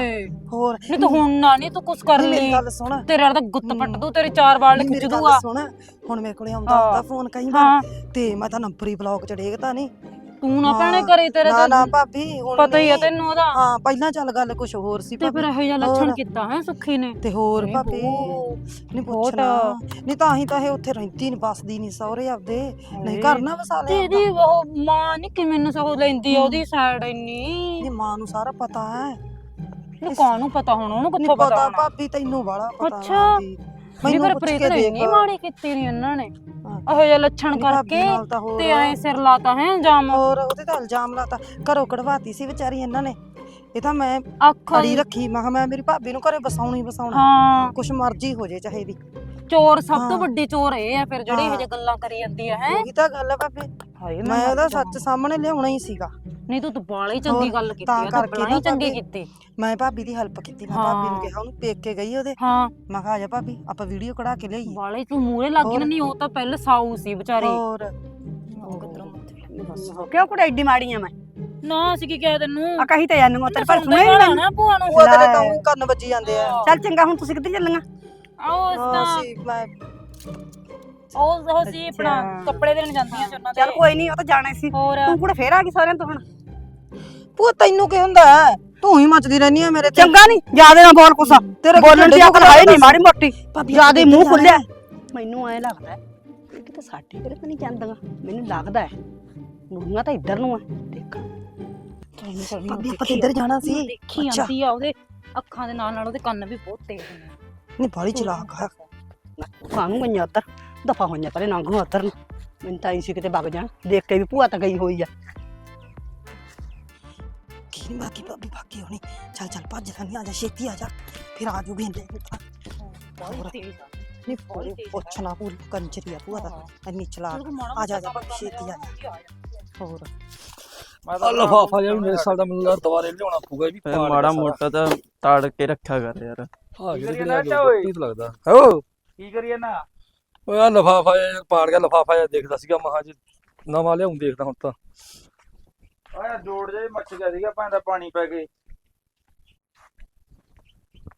ਹੋਰ ਨਹੀਂ ਤੂੰ ਹੁਣ ਨਾ ਨਹੀਂ ਤੂੰ ਕੁਛ ਕਰ ਲਈ। ਗੱਲ ਸੁਣ। ਤੇਰੇ ਨਾਲ ਤਾਂ ਗੁੱਤ ਪੱਟ। ਦੂ ਤੇਰੇ ਚਾਰ ਵਾਲ ਖਿੱਚ ਦੂਗਾ ਸੁਣ। ਹੁਣ ਮੇਰੇ ਕੋਲੇ ਆਉਂਦਾ। ਹੁੰਦਾ ਫੋਨ ਕਈ ਵਾਰ ਤੇ ਮੈਂ ਤਾਂ ਨੰਬਰ ਹੀ ਬਲੌਕ ਚ ਡੇਗਤਾ ਨਹੀਂ। ਤੂੰ ਨਾ ਭੈਣੇ ਕਰੇ ਤੇਰੇ ਨਾ ਤਾਂ। ਨਾ ਭਾਬੀ ਹੁਣ ਪਤਾ ਹੀ ਆ ਨਹੀਂ। ਤੈਨੂੰ ਉਹਦਾ। ਹਾਂ ਪਹਿਲਾਂ ਚੱਲ ਗੱਲ ਕੁਝ ਹੋਰ ਸੀ ਤੇ ਫਿਰ ਇਹੋ ਜਿਹਾ ਲੱਛਣ ਹੋਰ। ਕੀਤਾ ਹੈ ਸੁੱਖੀ ਨੇ। ਤੇ ਹੋਰ ਨਹੀਂ ਭਾਬੀ ਨਹੀਂ ਬਹੁਤ। ਪੁੱਛਣਾ। ਨਹੀਂ ਤਾਂ ਹੀ ਤਾਂ ਇਹ ਉੱਥੇ ਰਹਿੰਦੀ ਨਹੀਂ ਬਸਦੀ ਨਹੀਂ ਸਹੁਰੇ ਆਪਦੇ। ਨਹੀਂ ਘਰ ਨਾ ਵਸਾ ਤੇ ਲਿਆ ਇਹਦੀ ਉਹ ਮਾਂ ਨਹੀਂ ਕਿਵੇਂ ਨੂੰ ਸਗੋਂ ਲੈਂਦੀ ਆ ਉਹਦੀ ਸਾਈਡ ਇੰਨੀ? ਨਹੀਂ ਮਾਂ ਨੂੰ ਸਾਰਾ ਪਤਾ ਹੈ। ਨੂੰ ਕਾਹਨੂੰ ਪਤਾ ਹੁਣ? ਉਹਨੂੰ ਨਹੀਂ ਕਿੱਥੋਂ ਪਤਾ ਪਤਾ ਹੋਣਾ? ਭਾਬੀ ਤੈਨੂੰ ਵਾਲਾ ਪਤਾ ਅੱਛਾ। ਨਹੀਂ ਮੈਨੂੰ ਪਰ ਪ੍ਰੀਤ ਕੇ ਨੇ ਇੰਨੀ ਮਾੜੀ ਕੀਤੀ ਨਹੀਂ ਉਹਨਾਂ ਨੇ। ਇਹੋ ਜਿਹਾ ਲੱਛਣ ਭਾਬੀ ਕਰਕੇ ਨਾਲ ਤਾਂ ਹੋਰ ਤੇ ਐ ਸਿਰ ਲਾਤਾ ਹੈ ਜਾਮ। ਹੋਰ ਉਹਦੇ ਤਾਂ ਇਲਜ਼ਾਮ ਲਾਤਾ। ਘਰੋਂ ਕਢਵਾਤੀ ਸੀ ਵਿਚਾਰੀ ਇਹਨਾਂ ਨੇ। ਇਹ ਤਾਂ ਮੈਂ ਅੱਖ ਅੜੀ ਰੱਖੀ। ਮੈਂ ਕਿਹਾ ਮੈਂ ਮੇਰੀ ਭਾਬੀ ਨੂੰ ਘਰੇ ਬਸਾਉਣੀ ਬਸਾਉਣਾ ਹਾਂ। ਕੁਛ ਮਰਜ਼ੀ ਹੋ ਜੇ ਚਾਹੇ ਦੀ ਚੋਰ ਸਭ ਤੋਂ ਹਾਂ। ਵੱਡੀ ਚੋਰ ਇਹ ਆ ਫਿਰ ਜਿਹੜੀ ਇਹੋ ਗੱਲਾਂ ਕਰੀ ਜਾਂਦੀ ਆ ਹੈ? ਉਹੀ ਤਾਂ ਗੱਲ ਹੈ ਭਾਬੀ। ਹਾਏ ਮੈਂ ਉਹਦਾ ਸੱਚ ਸਾਹਮਣੇ ਲਿਆਉਣਾ ਹੀ ਸੀਗਾ। ਨਹੀਂ ਤੂੰ ਤਾਂ ਬਾਲਾ ਹੀ ਚੰਗੀ ਗੱਲ ਕੀਤੀ ਤਾਂ ਆ ਤੂੰ ਕਰਕੇ ਨਾ ਚੰਗੀ। ਕੀਤੀ। ਮੈਂ ਭਾਬੀ ਦੀ ਹੈਲਪ ਕੀਤੀ ਮੈਂ ਭਾਬੀ ਨੂੰ। ਕਿਹਾ ਉਹਨੂੰ ਪੇਕ ਕੇ ਗਈ ਉਹਦੇ। ਹਾਂ। ਮੈਂ ਕਿਹਾ ਆ ਜਾ ਭਾਬੀ ਆਪਾਂ ਵੀਡੀਓ ਕਢਾ ਕੇ ਲਿਆਈਏ। ਬਾਲਾ ਹੀ ਤੂੰ ਮੂਹਰੇ ਲੱਗ। ਨਹੀਂ ਉਹ ਤਾਂ ਪਹਿਲੇ ਸਾਊ ਸੀ ਵਿਚਾਰੀ। ਹੋਰ? ਕਿਉਂ ਕੁੜੇ ਐਡੀ ਮਾੜੀ ਆ ਮੈਂ? ਨਾ ਅਸੀਂ ਕੀ ਕਹਿ ਤੈਨੂੰ? ਆ ਕਹੀ ਤਾਂ ਜਾਨੂੰ ਤੇਰੇ ਪਰ ਵਾਲਾ ਨਹੀਂ ਨਾ ਭੂਆ ਨੂੰ। ਉਹਦੇ ਲੈ। ਤਾਂ ਕੰਨ ਵੱਜੀ ਜਾਂਦੇ ਆ। ਚੱਲ ਚੰਗਾ ਹੁਣ ਤੁਸੀਂ ਕਿੱਧਰ ਚੱਲੀਆਂ? ਆਓ ਇਸ ਤਾਂ ਅਸੀਂ ਮੈਂ ਉਹ ਉਹ ਸੀ ਆਪਣਾ। ਕੱਪੜੇ ਦੇਣ ਜਾਂਦੀਆਂ ਸੀ ਉਹਨਾਂ ਦੇ। ਚੱਲ ਕੋਈ ਨਹੀਂ ਉਹ ਤਾਂ ਜਾਣਾ ਸੀ। ਹੋਰ। ਤੂੰ ਕੁੜੇ ਫੇਰ ਆ ਗਈ ਸਾਰਿਆਂ ਤੋਂ ਹੁਣ। ਭੂਆ ਤੈਨੂੰ ਕੀ ਹੁੰਦਾ ਹੈ? ਤੂੰ ਹੀ ਮੱਚਦੀ ਰਹਿਨੀ ਆ ਮੇਰੇ ਤੇ। ਚੰਗਾ ਨਹੀਂ ਜ਼ਿਆਦਾ ਨਾ ਬੋਲ ਕੁਛ ਤੇਰੇ ਬੋਲਣ ਦੀ ਅਕਲ ਹੈ ਨਹੀਂ ਮਾੜੀ ਮੋਟੀ। ਜਿਆਦੇ ਮੂੰਹ। ਖੁੱਲਿਆ। ਮੈਨੂੰ ਐ ਲੱਗਦਾ ਹੈ ਕਿਤੇ ਸਾਡੇ ਘਰੇ ਤਾਂ ਨਹੀਂ ਜਾਂਦੀਆਂ। ਮੈਨੂੰ ਲੱਗਦਾ ਹੈ ਮੁੰਡੀਆਂ ਤਾਂ ਇੱਧਰ ਨੂੰ ਆ। ਦੇਖ। ਭਾਬੀ ਆਪਾਂ ਤਾਂ ਇੱਧਰ ਜਾਣਾ ਸੀ। ਦੇਖੀ ਅੱਛਾ। ਆਂਦੀ ਆ ਉਹਦੇ ਅੱਖਾਂ ਦੇ ਨਾਲ ਨਾਲ ਉਹਦੇ ਕੰਨ ਵੀ ਬਹੁਤ ਤੇਜ਼ ਨੇ। ਨਹੀਂ ਬਾਲੀ ਚਲਾਕ ਆ। ਗਈਆਂ ਉੱਧਰ ਦਫਾ ਹੋਈਆਂ ਪਰੇ ਨੰਗ ਨੂੰ ਉੱਧਰ ਨੂੰ। ਮੈਨੂੰ ਤਾਂ ਇਸੇ ਕਿਤੇ ਵਗ ਜਾਣ ਦੇਖ ਕੇ ਵੀ ਭੂਆ ਤਾਂ ਗਈ ਹੋਈ ਆ। ਕੀ ਨੀ ਬਾਕੀ ਭਾਬੀ ਬਾਕੀ ਹੋਣੀ। ਚੱਲ ਚੱਲ ਭੱਜ ਲੈਣੀ ਆ ਜਾ ਛੇਤੀ ਆ ਜਾ। ਫਿਰ ਆ ਜੂਗੀ ਇੰਦੇ ਬਹੁਤ ਤੇਜ਼ ਆ ਨਹੀਂ ਪੂਰੀ ਪੁੱਛਣਾ ਪੂਰੀ ਕੰਜਰੀ ਆ ਭੂਆ ਦਾ ਇੰਨੀ ਚਲਾਕ। ਆ ਜਾ, ਆ ਜਾ, ਭਾਬੀ, ਛੇਤੀ ਆ ਜਾ। ਹੋਰ। ਮੈਂ ਆ ਲਫਾਫਾ ਜਿਹਾ ਵੀ ਮੇਰੇ ਸਾਲ ਦਾ ਮੈਨੂੰ ਲੱਗਦਾ ਦੁਬਾਰੇ ਲਿਆਉਣਾ ਪਊਗਾ ਇਹ ਵੀ ਫਿਰ ਪਾੜ ਮਾੜਾ ਮੋਟਾ ਤਾਂ ਤਾੜ ਕੇ ਰੱਖਿਆ ਕਰ ਯਾਰ। ਹਾਂ ਜਿਹੜੇ ਲੱਗਦਾ। ਹੋ ਕੀ ਕਰੀਏ ਨਾ? ਓਏ ਆ ਲਫਾਫਾ ਜਿਹਾ ਪਾੜ ਗਿਆ ਲਫਾਫਾ ਜਿਹਾ ਦੇਖਦਾ ਸੀਗਾ ਮਹਾ ਜੀ ਨਵਾਂ ਲਿਆਉਂ ਦੇਖਦਾ ਹੁਣ ਤਾਂ। ਆਇਆ ਜੋੜ ਜੇ ਮੱਚ ਗਿਆ ਸੀਗਾ ਭਾਂ ਦਾ ਪਾਣੀ ਪੈ ਗਏ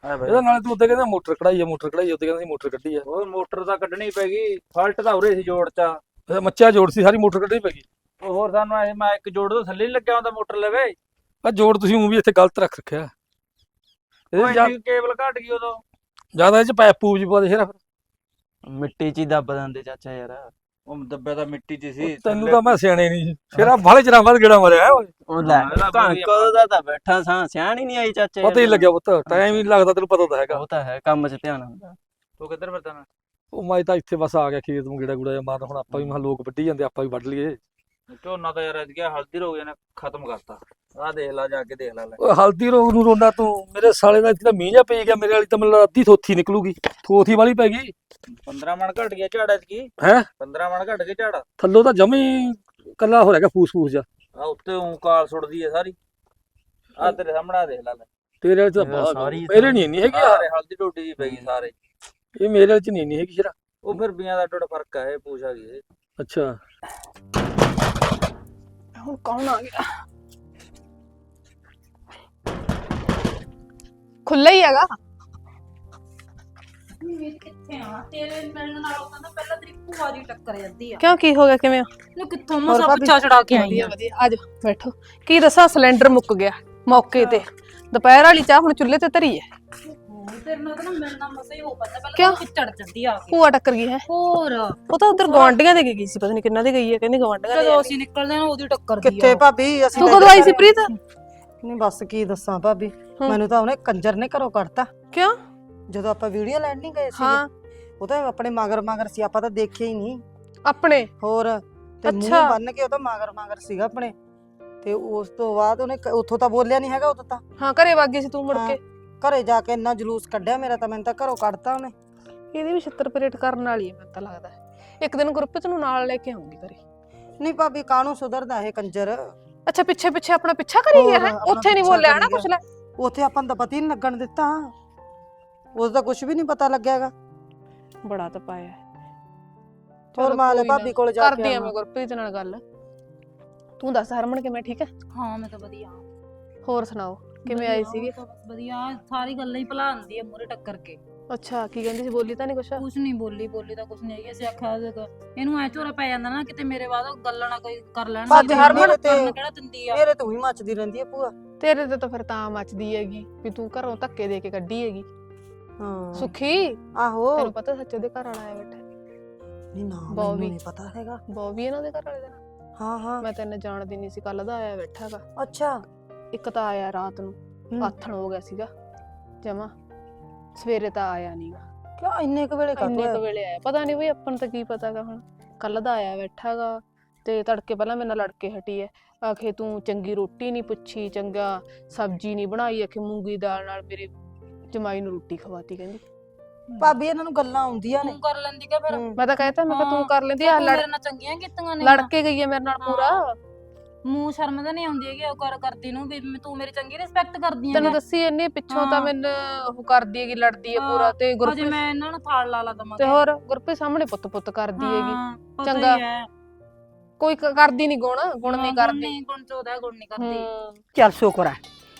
ਆ ਇਹਦਾ ਨਾਲੇ ਤੂੰ ਉੱਤੇ ਕਹਿੰਦਾ ਮੋਟਰ ਕਢਾਈ ਆ ਮੋਟਰ ਕਢਾਈ ਆ, ਉੱਤੇ ਕਹਿੰਦਾ ਸੀ ਮੋਟਰ ਕੱਢੀ ਆ। ਉਹ ਮੋਟਰ ਤਾਂ ਕੱਢਣੀ ਪੈ ਗਈ ਫਾਲਟ ਤਾਂ ਉਰੇ ਸੀ ਜੋੜ ਚ। ਇਹ ਮੱਚਾ ਜੋੜ ਸੀ ਸਾਰੀ ਮੋਟਰ ਕੱਢਣੀ ਪੈ ਗਈ। ਉਹ ਹੋਰ ਸਾਨੂੰ ਐ ਮੈਂ ਇੱਕ ਜੋੜ ਤੋਂ ਥੱਲੇ ਨਹੀਂ ਲੱਗਿਆ ਹੁੰਦਾ ਮੋਟਰ ਲਵੇ। ਆ ਜੋੜ ਤੁਸੀਂ ਉਹ ਵੀ ਇੱਥੇ ਗਲਤ ਰੱਖ ਰੱਖਿਆ। ਉਹ ਇਹਦੇ ਜਾਂ- ਇੰਨੀ ਕੇਬਲ ਘਟ ਗਈ ਉਦੋਂ। ਜ਼ਿਆਦਾ ਇਹ ਚ ਪੈਪ ਪੂਪ ਜੀ ਪਾ ਦੇ ਸ਼ੇਰਾ ਮਿੱਟੀ 'ਚ ਹੀ ਦੱਬ ਦਿੰਦੇ ਚਾਚਾ ਯਾਰ। ਉਹ ਦੱਬਿਆ ਤਾਂ ਮਿੱਟੀ 'ਚ ਸੀ ਤੈਨੂੰ ਤਾਂ ਮੈਂ ਸਿਆਣੇ ਨਹੀਂ ਸ਼ੇਰਾ ਬਾਹਲੇ ਚਿਰਾਂ ਬਾਅਦ ਗੇੜਾ ਮਾਰਿਆ ਓਏ ਉਹ ਲੈ ਕਦੋਂ ਦਾ ਤਾਂ ਬੈਠਾ ਸਾਂ ਸਿਆਣ ਹੀ ਨਹੀਂ ਆਈ ਚਾਚੇ ਪਤਾ ਹੀ ਲੱਗਿਆ ਪੁੱਤ ਟਾਈਮ ਹੀ ਨੀ ਲੱਗਦਾ ਤੈਨੂੰ ਪਤਾ ਤਾਂ ਹੈਗਾ। ਉਹ ਤਾਂ ਹੈ ਕੰਮ 'ਚ ਧਿਆਨ ਹੁੰਦਾ। ਤੂੰ ਕਿੱਧਰ ਫਿਰਦਾ ਨਾ? ਉਹ ਮੈਂ ਤਾਂ ਇੱਥੇ ਬਸ ਆ ਗਿਆ ਖੇਤ ਨੂੰ ਗੇੜਾ ਗੂੜਾ ਜਿਹਾ ਮਾਰਨ ਹੁਣ ਆਪਾਂ ਵੀ ਮਹਾਂ ਲੋਕ ਵੱਢੀ ਜਾਂਦੇ ਆਪਾਂ ਵੀ ਵੱਢ ਲਈਏ। ਝੋਨਾ ਤਾਂ ਯਾਰ ਅੱਜ ਗਿਆ ਹਲਦੀ ਰੋਗ ਨੇ ਖਤਮ ਕਰਤਾ। ਆਹ ਦੇਖ ਲੈ ਜਾ ਕੇ ਦੇਖ ਲੈ ਲੈ। ਓਏ ਹਲਦੀ ਰੋਗ ਨੂੰ ਰੋਣਾ ਤੂੰ। ਮੇਰੇ ਸਾਲੇ ਦਾ ਇੱਥੇ ਤਾਂ ਮੀਂਹ ਜਾ ਪਈ ਗਿਆ ਮੇਰੇ ਵਾਲੀ ਤਾਂ ਮੈਨੂੰ ਅੱਧੀ ਥੋਥੀ ਨਿਕਲੂਗੀ। ਥੋਥੀ ਵਾਲੀ ਪੈ ਗਈ। 15 ਮਣ ਘਟ ਗਿਆ ਝਾੜਾ ਚ ਕੀ? ਹੈਂ? 15 ਮਣ ਘਟ ਗਿਆ ਝਾੜਾ। ਥੱਲੋਂ ਤਾਂ ਜਮੀ ਕੱਲਾ ਹੋ ਰਿਹਾ ਫੂਸ ਫੂਸ ਜਾ ਆ ਉੱਤੇ ਉਂ ਕਾਲ ਸੁੱਟਦੀ ਐ ਸਾਰੀ। ਆ ਤੇਰੇ ਸਾਹਮਣੇ ਦੇਖ ਲੈ ਲੈ। ਤੇਰੇ ਬਾਹਰ ਸਾਰੀ ਮੇਰੇ ਨਹੀਂ ਇੰਨੀ ਹੈਗੀ ਆ। ਸਾਰੇ ਹਲਦੀ ਟੋਟੀ ਜੀ ਪੈ ਗਈ ਸਾਰੇ। ਇਹ ਮੇਰੇ ਚ ਨਹੀਂ ਇੰਨੀ ਹੈਗੀ ਸ਼ੇਰਾ ਉਹ ਫਿਰ ਬੀਆਂ ਦਾ ਟੋਟ ਫ਼ਰਕ ਆ ਇਹ ਪੂਛ ਆ ਗਈ ਇਹ। ਅੱਛਾ। ਹੁਣ ਕੌਣ ਆ ਗਿਆ? ਖੁੱਲਾ ਹੀ ਹੈਗਾ। ਕਿੱਥੇ ਆ? ਤੇਰੇ ਮਿਲਣ ਨਾਲੋਂ ਤਾਂ ਪਹਿਲਾਂ ਤੇਰੀ ਭੂਆ ਦੀ ਟੱਕਰ ਜਾਂਦੀ ਆ। ਕਿਉਂ ਕੀ ਹੋ ਗਿਆ? ਕਿਵੇਂ ਨੂੰ ਕਿੱਥੋਂ ਮਸਾ ਪਿੱਛਾ ਛੜਾ ਕੇ ਆਈ ਵਧੀਆ ਆ। ਵਧੀਆ। ਆਜੋ ਬੈਠੋ। ਕੀ ਦੱਸਾਂ ਸਿਲੰਡਰ ਮੁੱਕ ਗਿਆ ਮੌਕੇ ਤੇ। ਦੁਪਹਿਰ ਵਾਲੀ ਚਾਹ ਹੁਣ ਚੁੱਲ੍ਹੇ ਤੇ ਧਰੀ ਹੈ ਤੇਰੇ ਨਾਲ ਤਾਂ ਨਾ ਮਿਲਣਾ ਮਸਾ ਹੀ ਹੋ ਪੈਂਦਾ ਪਹਿਲਾਂ ਕਿਉਂ? ਤਾਂ ਚੜ ਜਾਂਦੀ ਆ ਕੇ। ਭੂਆ ਟੱਕਰ ਗਈ ਹੈ। ਹੋਰ। ਉਹ ਤਾਂ ਉਧਰ ਗਵਾਂਢੀਆਂ ਦੇ ਗਈ ਸੀ ਪਤਾ ਨਹੀਂ ਕਿੰਨਾ ਦੇ ਗਈ ਹੈ ਕਹਿੰਦੀ ਗਵਾਂਢੀਆਂ ਦੇ ਜਦੋਂ ਅਸੀਂ ਨਿਕਲਦੇ ਆ ਉਹਦੀ ਟੱਕਰ ਦੀ ਕਿੱਥੇ ਭਾਬੀ? ਅਸੀਂ ਤੂੰ ਤਾਂ ਕਦੋਂ ਆਈ ਸੀ ਪ੍ਰੀਤ? ਨਹੀਂ ਬਸ ਕੀ ਦੱਸਾਂ ਭਾਬੀ। ਹਮ। ਮੈਨੂੰ ਤਾਂ ਉਹਨੇ ਕੰਜਰ ਨੇ ਘਰੋਂ ਕੱਢਤਾ। ਕਿਉਂ? ਜਦੋਂ ਆਪਾਂ ਵੀਡੀਓ ਲੈਣ ਨਹੀਂ ਗਏ ਸੀ ਹਾਂ। ਉਹ ਤਾਂ ਆਪਣੇ ਮਗਰ ਮਗਰ ਸੀ ਆਪਾਂ ਤਾਂ ਦੇਖਿਆ ਹੀ ਨਹੀਂ। ਆਪਣੇ? ਹੋਰ ਤੇ ਮੂੰਹ ਅੱਛਾ। ਬੰਨ ਕੇ ਉਹ ਤਾਂ ਮਗਰ ਮਗਰ ਸੀਗਾ ਆਪਣੇ। ਤੇ ਉਸ ਤੋਂ ਬਾਅਦ ਉਹਨੇ ਕ- ਉੱਥੋਂ ਤਾਂ ਬੋਲਿਆ ਨਹੀਂ ਹੈਗਾ ਉਦੋਂ ਤਾਂ। ਹਾਂ ਘਰੇ ਵਗ ਗਈ ਸੀ ਤੂੰ ਮੁੜ ਹਾਂ। ਕੇ। ਘਰੇ ਜਾ ਕੇ ਇੰਨਾ ਜਲੂਸ ਕੱਢਿਆ ਮੇਰਾ ਤਾਂ ਮੈਨੂੰ ਤਾਂ ਘਰੋਂ ਕੱਢਤਾ ਉਹਨੇ। ਇਹਦੀ ਵੀ ਛਿੱਤਰ ਪਰੇਡ ਕਰਨ ਵਾਲੀ ਹੈ ਮੈਨੂੰ ਤਾਂ ਲੱਗਦਾ ਇੱਕ ਦਿਨ ਗੁਰਪ੍ਰੀਤ ਨੂੰ ਨਾਲ ਲੈ ਕੇ ਆਉਂਗੀ ਘਰੇ। ਨਹੀਂ ਭਾਬੀ ਕਾਹਨੂੰ ਸੁਧਰਦਾ ਇਹ ਕੰਜਰ? ਅੱਛਾ ਪਿੱਛੇ ਪਿੱਛੇ ਆਪਣਾ ਪਿੱਛਾ ਕਰੀ ਗਿਆ ਹੋਰ, ਹੈ? ਆਪਣਾ ਉੱਥੇ ਨਹੀਂ ਪਿੱਛਾ ਬੋਲਿਆ ਨਾ। ਕੁਛ ਲੈ। ਉੱਥੇ ਆਪਾਂ ਨੂੰ ਤਾਂ ਪਤਾ ਹੀ ਨਹੀਂ ਲੱਗਣ ਦਿੱਤਾ। ਉਸ ਦਾ ਕੁਝ ਵੀ ਨਹੀਂ ਪਤਾ ਲੱਗਿਆਗਾ ਬੜਾ ਤਾਂ ਪਾਇਆ ਹੈ। ਹੋਰ ਮਾਂ ਲੈ ਕੋਈ ਨਾ, ਭਾਬੀ ਕੋਲ ਜਾ ਕੇ ਕਰਦੀ ਆ ਮੈਂ। ਗੁਰਪ੍ਰੀਤ ਨਾਲ ਗੱਲ। ਤੂੰ ਦੱਸ ਹਰਮਨ ਕਿਵੇਂ ਠੀਕ ਹੈ? ਹਾਂ ਮੈਂ ਤਾਂ ਵਧੀਆ। ਹੋਰ ਸੁਣਾਓ? ਕਿਵੇਂ ਆਈ ਸੀਗੀ? ਉਹ ਤਾਂ ਬਸ ਵਧੀਆ ਸਾਰੀ ਗੱਲਾਂ ਹੀ ਭੁਲਾ ਦਿੰਦੀ ਆ ਮੂਰੇ ਟੱਕਰ ਕੇ। ਅੱਛਾ ਕੀ ਕਹਿੰਦੀ ਸੀ? ਬੋਲੀ ਤਾਂ ਨਹੀਂ ਕੁਛ? ਕੁਛ ਨਹੀਂ ਬੋਲੀ ਬੋਲੀ ਤਾਂ ਕੁਛ ਨਹੀਂ ਹੈਗੀ ਅਸੀਂ ਆਖਿਆ ਸੀਗਾ, ਇਹਨੂੰ ਐ ਝੋਰਾ ਪੈ ਜਾਂਦਾ ਨਾ ਕਿਤੇ ਮੇਰੇ ਬਾਅਦ ਗੱਲਾਂ ਨਾ ਕੋਈ ਕਰ ਲੈਣ ਭਾਬੀ, ਹਰਮਨ ਮੇਰੇ ਤੇ- ਕਿਹੜਾ ਦਿੰਦੀ ਆ। ਮੇਰੇ ਤੋਂ ਹੀ ਮੱਚਦੀ ਰਹਿੰਦੀ ਹੈ ਭੂਆ। ਤੇਰੇ ਤੇ ਤਾਂ ਫਿਰ ਤਾਂ ਮੱਚਦੀ ਹੈਗੀ ਵੀ ਤੂੰ ਘਰੋਂ ਧੱਕੇ ਦੇ ਕੇ ਕੱਢੀ ਹੈਗੀ। ਹਾਂ। ਸੁਖੀ? ਆਹੋ। ਤੈਨੂੰ ਪਤਾ ਸੱਚ ਉਹਦੇ ਘਰ ਵਾਲਾ ਆਇਆ ਬੈਠਾ ਹੈ। ਨਹੀਂ ਨਾ ਮੈਨੂੰ ਬੌਬੀ। ਨਹੀਂ ਪਤਾ ਹੈਗਾ। ਬੌਬੀ ਇਹਨਾਂ ਦੇ ਘਰ ਵਾਲੇ ਦਾ ਨਾਂ? ਹਾਂ ਹਾਂ। ਮੈਂ ਤੈਨੂੰ ਜਾਣਦੀ ਨਹੀਂ ਸੀ ਕੱਲ ਦਾ ਆਇਆ ਬੈਠਾ ਹੈਗਾ। ਅੱਛਾ। ਇੱਕ ਤਾਂ ਆਇਆ ਰਾਤ ਨੂੰ। ਆਥਣ ਹੋ ਗਿਆ ਸੀਗਾ ਜਮਾ ਸਵੇਰੇ ਤਾਂ ਆਇਆ ਨਹੀਂਗਾ ਕਿਉਂ ਇੰਨੇ ਕੁ ਵੇਲੇ ਇੰਨੇ ਕੁ ਵੇਲੇ ਆਇਆ। ਪਤਾ ਨਹੀਂ ਬਈ ਆਪਾਂ ਨੂੰ ਤਾਂ ਕੀ ਪਤਾਗਾ ਹੁਣ। ਕੱਲ ਦਾ ਆਇਆ ਬੈਠਾਗਾ ਤੇ ਤੜਕੇ ਪਹਿਲਾਂ ਮੇਰੇ ਨਾਲ ਲੜ ਕੇ ਹਟੀ ਐ। ਆਖੇ ਤੂੰ ਚੰਗੀ ਰੋਟੀ ਨਹੀਂ ਪੁੱਛੀ ਚੰਗਾ ਸਬਜ਼ੀ ਨਹੀਂ ਬਣਾਈ ਆਖੇ ਮੂੰਗੀ ਦਾਲ ਨਾਲ ਮੇਰੇ ਜਮਾਈ ਨੂੰ ਰੋਟੀ ਖਵਾਤੀ ਕਹਿੰਦੀ। ਭਾਬੀ ਇਹਨਾਂ ਨੂੰ ਗੱਲਾਂ ਆਉਂਦੀਆਂ ਨੇ। ਤੂੰ ਕਰ ਲੈਂਦੀ ਕਿ ਫਿਰ। ਮੈਂ ਤਾਂ ਕਹਿਤਾ ਮੈਂ ਕਿਹਾ ਤੂੰ ਕਰ ਲੈਂਦੀ ਆ ਲੜ ਮੇਰੇ ਨਾਲ ਚੰਗੀਆਂ ਕੀਤੀਆਂ ਨੇ। ਲੜ ਕੇ ਗਈ ਐ ਮੇਰੇ ਨਾਲ ਪੂਰਾ। ਮੂੰਹ ਸ਼ਰਮ ਤਾਂ ਨਹੀਂ ਆਉਂਦੀ ਹੈਗੀ ਉਹ ਕਰ ਕਰਦੀ ਨੂੰ ਵੀ ਮੈਂ- ਤੂੰ ਮੇਰੀ ਚੰਗੀ ਰਿਸਪੈਕਟ ਕਰਦੀ ਹੈ ਤੈਨੂੰ ਦੱਸੀ ਇੰਨੇ ਪਿੱਛੋਂ ਤਾਂ ਹਾਂ। ਮੈਨੂੰ ਉਹ ਕਰਦੀ ਹੈਗੀ ਲੜਦੀ ਹੈ ਪੂਰਾ ਤੇ ਅਜੇ ਗੁਰਪ੍ਰੀਤ ਮੈਂ ਇਹਨਾਂ ਨੂੰ ਥਾਲ ਲਾ ਲਾ ਦਵਾਂ ਤੇ ਹੋਰ ਗੁਰਪ੍ਰੀਤ ਸਾਹਮਣੇ ਪੁੱਤ ਪੁੱਤ ਕਰਦੀ ਹੈਗੀ। ਚੰਗਾ। ਕੋਈ ਕ- ਕਰਦੀ ਨਹੀਂ ਗੁਣ ਗੁਣ ਨਹੀਂ ਕਰਦੀ। ਨਹੀਂ ਗੁਣ ਚੋਦਾ ਗੁਣ ਨਹੀਂ ਕਰਦੀ। ਹੂੰ। ਚੱਲ ਸ਼ੁਕਰ ਹੈ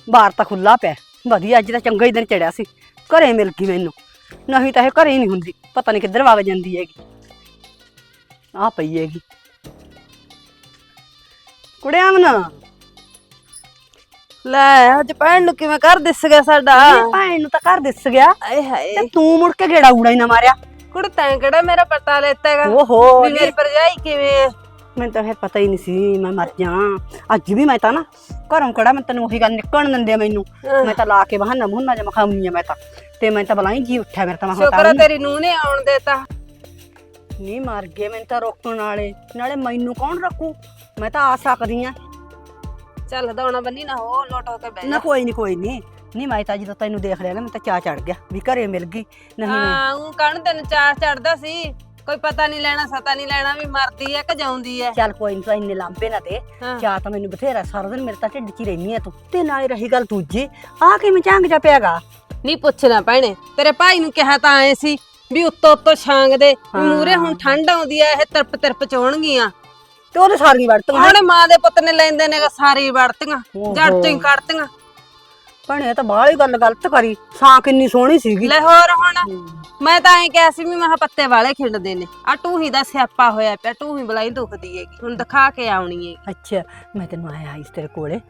ਬਾਹਰ ਤਾਂ ਖੁੱਲਾ ਪਿਆ। ਵਧੀਆ ਅੱਜ ਤਾਂ ਚੰਗਾ ਹੀ ਦਿਨ ਚੜਿਆ ਸੀ। ਘਰੇ ਮਿਲ ਗਈ ਮੈਨੂੰ। ਨਹੀਂ ਤਾਂ ਇਹ ਘਰੇ ਹੀ ਨਹੀਂ ਹੁੰਦੀ। ਪਤਾ ਨਹੀਂ ਕਿੱਧਰ ਵਗ ਜਾਂਦੀ ਹੈਗੀ। ਆ ਪਈ ਹੈਗੀ। ਕੁੜਿਆ ਮਨ ਲੈ ਅੱਜ ਭੈਣ ਨੂੰ ਕਿਵੇਂ ਕਰ ਦਿਸ ਗਿਆ ਸਾਡਾ? ਭੈਣ ਨੂੰ ਤਾਂ ਘਰ ਦਿਸ ਗਿਆ। ਆਏ ਹਾਏ। ਤੇ ਤੂੰ ਮੁੜ ਕੇ ਗੇੜਾ ਊੜਾ ਹੀ ਨਾ ਮਾਰਿਆ। ਕੁੜ ਤੈਂ ਕਿਹੜਾ ਮੇਰਾ ਪਤਾ ਲੈਤਾ ਹੈਗਾ? ਓਹੋ ਵੀ ਮੇਰੀ ਭਰਜਾਈ ਕਿਵੇਂ ਹੈ ਮੈਨੂੰ ਤਾਂ ਫਿਰ ਪਤਾ ਹੀ ਨਹੀਂ ਸੀ ਮੈਂ ਮਰ ਜਾ ਅੱਜ ਵੀ ਮੈਂ ਤਾਂ ਨਾ ਘਰੋਂ ਕਿਹੜਾ ਮੈਂ ਤੈਨੂੰ ਉਹੀ ਗੱਲ ਨਿਕਲਣ ਦਿੰਦੇ ਆ ਮੈਨੂੰ। ਮੈਂ ਤਾਂ ਲਾ ਕੇ ਬਹਾਨਾ ਮੁਹੰਨਾ ਜਿਹਾ ਮਖਾਉਣੀ ਆ ਮੈਂ ਤਾਂ। ਤੇ ਮੈਂ ਤਾਂ ਬਲਾਈ ਜੀ ਉੱਠਿਆ ਮੇਰੇ ਤਾਂ ਮੈਂ ਸ਼ੁਕਰ ਤੇਰੀ ਨੂੰਹ ਨੇ ਆਉਣ ਦੇਤਾ। ਨਹੀਂ ਮਰ ਗਏ ਮੈਨੂੰ ਤਾਂ ਰੋਕਣ ਵਾਲੇ। ਨਾਲੇ ਮੈਨੂੰ ਕੌਣ ਰੱਖੂ? ਮੈਂ ਤਾਂ ਆ ਸਕਦੀ ਆ। ਚੱਲ ਦੌਣਾ ਬੰਨੀ ਨਾ ਹੋ ਲੋਟ ਹੋ ਕੇ ਬਹਿ ਨਾ ਜਾ। ਕੋਈ ਨਹੀਂ ਕੋਈ ਨਹੀਂ ਨਹੀਂ ਮੈਂ ਤਾਂ ਜਦੋਂ ਤੈਨੂੰ ਦੇਖ ਲਿਆ ਨਾ ਮੈਂ ਤਾਂ ਚਾਹ ਚੜ ਗਿਆ ਵੀ ਘਰੇ ਮਿਲ ਗਈ ਨਹੀਂ ਹਾਂ ਉਹ ਕਣ ਤੈਨੂੰ ਚਾਹ ਚੜਦਾ ਸੀ। ਕੋਈ ਪਤਾ ਨਹੀਂ ਲੈਣਾ ਸਤਾ ਨਹੀਂ ਲੈਣਾ ਵੀ ਮਰਦੀ ਹੈ ਕਿ ਜਾਉਂਦੀ ਹੈ ਚੱਲ ਕੋਈ ਨਹੀਂ ਤੂੰ ਇੰਨੇ ਲਾਂਬੇ ਨਾ ਤੇ ਹਾਂ। ਚਾਹ ਤਾਂ ਮੈਨੂੰ ਬਥੇਰਾ ਸਾਰਾ ਦਿਨ ਮੇਰੇ ਤਾਂ ਢਿੱਡ 'ਚ ਹੀ ਰਹਿਨੀ ਆ ਤੂੰ। ਤੇ ਨਾਲੇ ਰਹੀ ਗੱਲ ਦੂਜੀ ਆ ਕਿਵੇਂ ਝੰਗ ਜਾ ਪਿਆਗਾ ਨਹੀਂ ਪੁੱਛਣਾ ਭੈਣੇ ਤੇਰੇ ਭਾਈ ਨੂੰ ਕਿਹਾ ਤਾਂ ਆਏ ਸੀ ਵੀ ਉੱਤੋਂ ਉੱਤੋਂ ਛਾਂਗ ਦੇ ਮੂਰੇ ਹੁਣ ਠੰਡ ਆਉਂਦੀ ਐ ਇਹ ਤਰਪ ਤਰਪ ਚੋਣਗੀਆਂ। ਤੇ ਉਹਦੇ ਸਾਰੀ ਵੜਤ ਉਹਨੇ ਮਾਂ ਦੇ ਪੁੱਤ ਨੇ ਲੈਂਦੇ ਨੇ ਸਾਰੀ ਵੜਤੀਆਂ ਜੜ ਤੋਂ ਹੀ ਕੱਢਤੀਆਂ। ਭਣੇ ਤਾਂ ਬਾਹਲੀ ਗੱਲ ਗਲਤ ਕਰੀ। ਸਾਂ ਕਿੰਨੀ ਸੋਹਣੀ ਸੀਗੀ। ਲੈ ਹੋਰ ਹੁਣ ਮੈਂ ਤਾਂ ਐਂ ਕਿਹਾ ਸੀ ਵੀ ਮਹਾ ਪੱਤੇ ਵਾਲੇ ਖਿੰਡਦੇ ਨੇ। ਆ ਟੂਹੀ ਦਾ ਸਿਆਪਾ ਹੋਇਆ ਪਿਆ ਟੂਹੀ ਬਲਾਈ ਦੁਖਦੀ ਹੈਗੀ। ਹੁਣ ਦਿਖਾ ਕੇ ਆਉਣੀ ਹੈ ਅੱਛਾ ਮੈਂ ਤੈਨੂੰ ਆਇਆ ਆਈ ਤੇਰੇ ਕੋਲੇ।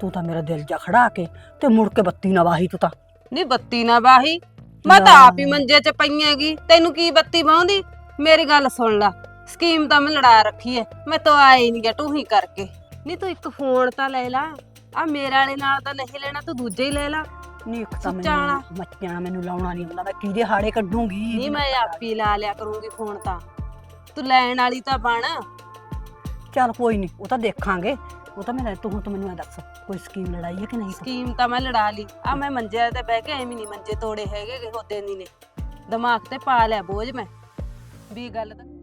ਤੂੰ ਤਾਂ ਮੇਰਾ ਦਿਲ ਜਾ ਖੜਾ ਕੇ ਤੇ ਮੁੜ ਕੇ ਬੱਤੀ ਨਾ ਵਾਹੀ ਤੂੰ ਤਾਂ। ਨਹੀਂ ਬੱਤੀ ਨਾ ਬਾਹੀ ਮੈਂ ਤਾਂ ਆਪ ਹੀ ਮੰਜੇ 'ਚ ਪਈਆਂਗੀ ਤੈਨੂੰ ਕੀ ਬੱਤੀ ਬਾਉਂਦੀ ਮੇਰੀ ਗੱਲ ਸੁਣ ਲੈ। ਸਕੀਮ ਤਾਂ ਮੈਂ ਲੜਾ ਰੱਖੀ ਐ। ਮੈਂ ਤਾਂ ਆਈ ਨਹੀਂ ਗਿਆ ਟੂਹੀ ਕਰਕੇ। ਨਹੀਂ ਤੂੰ ਇੱਕ ਫੋਨ ਤਾਂ ਲੈ ਲੈ। ਆ ਮੇਰੇ ਵਾਲੇ ਨਾਲ ਤਾਂ ਨਹੀਂ ਲੈਣਾ ਤੂੰ ਦੂਜੇ ਹੀ ਲੈ ਲੈ। ਨਹੀਂ ਇੱਕ ਤਾਂ ਸੁੱਚਾ ਵਾਲਾ। ਮੈਨੂੰ ਲਾਉਣਾ ਨਹੀਂ ਆਉਂਦਾ ਮੈਂ ਕਿਹਦੇ ਹਾੜੇ ਕੱਢੂੰਗੀ? ਨਹੀਂ ਮੈਂ ਆਪ ਹੀ ਲਾ ਲਿਆ ਕਰੂੰਗੀ ਫੋਨ ਤਾਂ। ਤੂੰ ਲੈਣ ਵਾਲੀ ਤਾਂ ਬਣ। ਚੱਲ ਕੋਈ ਨਹੀਂ ਉਹ ਤਾਂ ਦੇਖਾਂਗੇ। ਉਹ ਤਾਂ ਮੈਂ ਤੂੰ ਤੂੰ ਮੈਨੂੰ ਇਹ ਦੱਸ ਕੋਈ ਸਕੀਮ ਲੜਾਈ ਹੈ ਕਿ ਨਹੀਂ? ਤੂੰ? ਸਕੀਮ ਤਾਂ ਮੈਂ ਲੜਾ ਲਈ। ਆ ਮੈਂ ਮੰਜੇ ਤੇ ਬਹਿ ਕੇ ਐਵੇਂ ਨਹੀਂ ਮੰਜੇ ਤੋੜੇ ਹੈਗੇ ਗੇ ਹੋਦੇ ਨਹੀਂ ਨੇ। ਦਿਮਾਗ ਤੇ ਪਾ ਲਿਆ ਬੋਝ ਮੈਂ। ਵੀ ਗੱਲ ਤਾਂ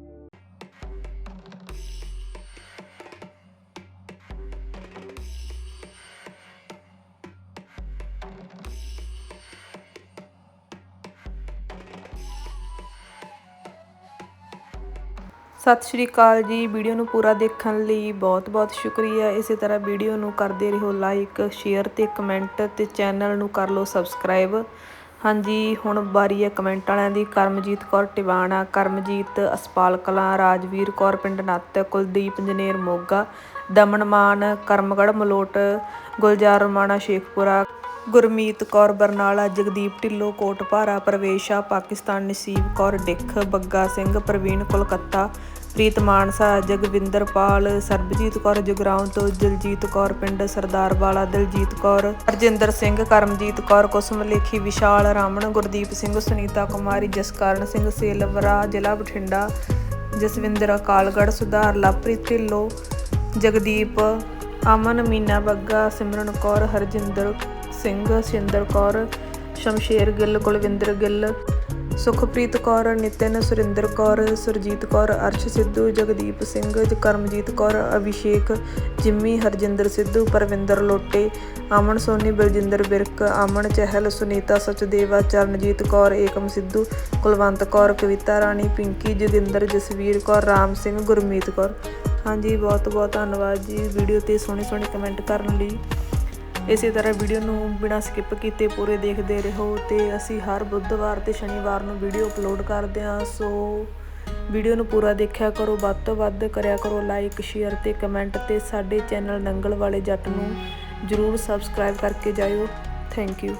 ਸਤਿ ਸ਼੍ਰੀ ਅਕਾਲ ਜੀ। ਵੀਡੀਓ ਨੂੰ ਪੂਰਾ ਦੇਖਣ ਲਈ ਬਹੁਤ-ਬਹੁਤ ਸ਼ੁਕਰੀਆ। ਇਸੇ ਤਰ੍ਹਾਂ ਵੀਡੀਓ ਨੂੰ ਕਰਦੇ ਰਹੋ ਲਾਈਕ ਸ਼ੇਅਰ ਤੇ ਕਮੈਂਟ ਤੇ ਚੈਨਲ ਨੂੰ ਕਰ ਲਓ ਸਬਸਕ੍ਰਾਈਬ ਹਾਂਜੀ, ਹੁਣ ਵਾਰੀ ਹੈ ਕਮੈਂਟ ਵਾਲਿਆਂ ਦੀ। ਕਰਮਜੀਤ ਕੌਰ ਟਿਵਾਣਾ, ਕਰਮਜੀਤ ਅਸਪਾਲ ਕਲਾਂ ਰਾਜਵੀਰ ਕੌਰ ਪਿੰਡ ਨੱਤ, ਕੁਲਦੀਪ ਇੰਜਨੇਰ ਮੋਗਾ, ਦਮਨ ਮਾਨ ਕਰਮਗੜ ਮਲੋਟ, ਗੁਲਜ਼ਾਰ ਰਮਾਣਾ ਸ਼ੇਖਪੁਰਾ, ਗੁਰਮੀਤ ਕੌਰ ਬਰਨਾਲਾ, ਜਗਦੀਪ ਢਿੱਲੋਂ ਕੋਟਪਾਰਾ ਪ੍ਰਵੇਸ਼ਾ, ਪਾਕਿਸਤਾਨ ਨਸੀਬ ਕੌਰ ਡਿੱਖ, ਬੱਗਾ ਸਿੰਘ, ਪ੍ਰਵੀਨ ਕੋਲਕਾਤਾ ਪ੍ਰੀਤ ਮਾਨਸਾ, ਜਗਵਿੰਦਰ ਪਾਲ, ਸਰਬਜੀਤ ਕੌਰ ਜਗਰਾਉਂ ਤੋਂ ਦਿਲਜੀਤ ਕੌਰ, ਪਿੰਡ ਸਰਦਾਰਵਾਲਾ ਦਿਲਜੀਤ ਕੌਰ ਰਜਿੰਦਰ ਸਿੰਘ, ਕਰਮਜੀਤ ਕੌਰ ਕੁਸਮ ਲੇਖੀ ਵਿਸ਼ਾਲ, ਰਾਮਣ, ਗੁਰਦੀਪ ਸਿੰਘ, ਸੁਨੀਤਾ ਕੁਮਾਰੀ, ਜਸਕਰਨ ਸਿੰਘ, ਸੇਲਵਰਾ, ਜ਼ਿਲ੍ਹਾ ਬਠਿੰਡਾ, ਜਸਵਿੰਦਰ ਅਕਾਲਗੜ੍ਹ ਸੁਧਾਰ, ਲਵਪ੍ਰੀਤ ਢਿੱਲੋਂ, ਜਗਦੀਪ, ਅਮਨ, ਮੀਨਾ ਬੱਗਾ, ਸਿਮਰਨ ਕੌਰ, ਹਰਜਿੰਦਰ ਸਿੰਘ, ਸਿੰਦਰ ਕੌਰ, ਸ਼ਮਸ਼ੇਰ ਗਿੱਲ, ਕੁਲਵਿੰਦਰ ਗਿੱਲ ਸੁਖਪ੍ਰੀਤ ਕੌਰ, ਨਿਤਿਨ ਸੁਰਿੰਦਰ ਕੌਰ, ਸੁਰਜੀਤ ਕੌਰ, ਅਰਸ਼ ਸਿੱਧੂ, ਜਗਦੀਪ ਸਿੰਘ, ਕਰਮਜੀਤ ਕੌਰ, ਅਭਿਸ਼ੇਕ, ਜਿੰਮੀ, ਹਰਜਿੰਦਰ ਸਿੱਧੂ, ਪਰਵਿੰਦਰ ਲੋਟੇ, ਅਮਨ ਸੋਨੀ, ਬਲਜਿੰਦਰ ਬਿਰਕ, ਅਮਨ ਚਹਿਲ, ਸੁਨੀਤਾ ਸਚਦੇਵਾ, ਚਰਨਜੀਤ ਕੌਰ, ਏਕਮ ਸਿੱਧੂ, ਕੁਲਵੰਤ ਕੌਰ, ਕਵਿਤਾ ਰਾਣੀ, ਪਿੰਕੀ, ਜੋਗਿੰਦਰ, ਜਸਵੀਰ ਕੌਰ, ਰਾਮ ਸਿੰਘ, ਗੁਰਮੀਤ ਕੌਰ। ਹਾਂਜੀ ਬਹੁਤ ਬਹੁਤ ਧੰਨਵਾਦ ਜੀ। ਵੀਡੀਓ ਤੇ ਸੋਹਣੇ ਸੋਹਣੇ ਕਮੈਂਟ ਕਰਨ ਲਈ। ਇਸੇ ਤਰ੍ਹਾਂ ਵੀਡੀਓ ਨੂੰ ਬਿਨਾਂ ਸਕਿਪ ਕੀਤੇ ਪੂਰੇ ਦੇਖਦੇ ਰਹੋ ਤੇ ਅਸੀਂ ਹਰ ਬੁੱਧਵਾਰ ਤੇ ਸ਼ਨੀਵਾਰ ਨੂੰ ਵੀਡੀਓ ਅਪਲੋਡ ਕਰਦੇ ਹਾਂ। ਸੋ ਵੀਡੀਓ ਨੂੰ ਪੂਰਾ ਦੇਖਿਆ ਕਰੋ, ਵੱਧ ਤੋਂ ਵੱਧ ਕਰਿਆ ਕਰੋ ਲਾਈਕ, ਸ਼ੇਅਰ ਤੇ ਕਮੈਂਟ ਤੇ ਸਾਡੇ ਚੈਨਲ ਨੰਗਲ ਵਾਲੇ ਜੱਟ ਨੂੰ ਜਰੂਰ ਸਬਸਕ੍ਰਾਈਬ ਕਰਕੇ ਜਾਇਓ। Thank you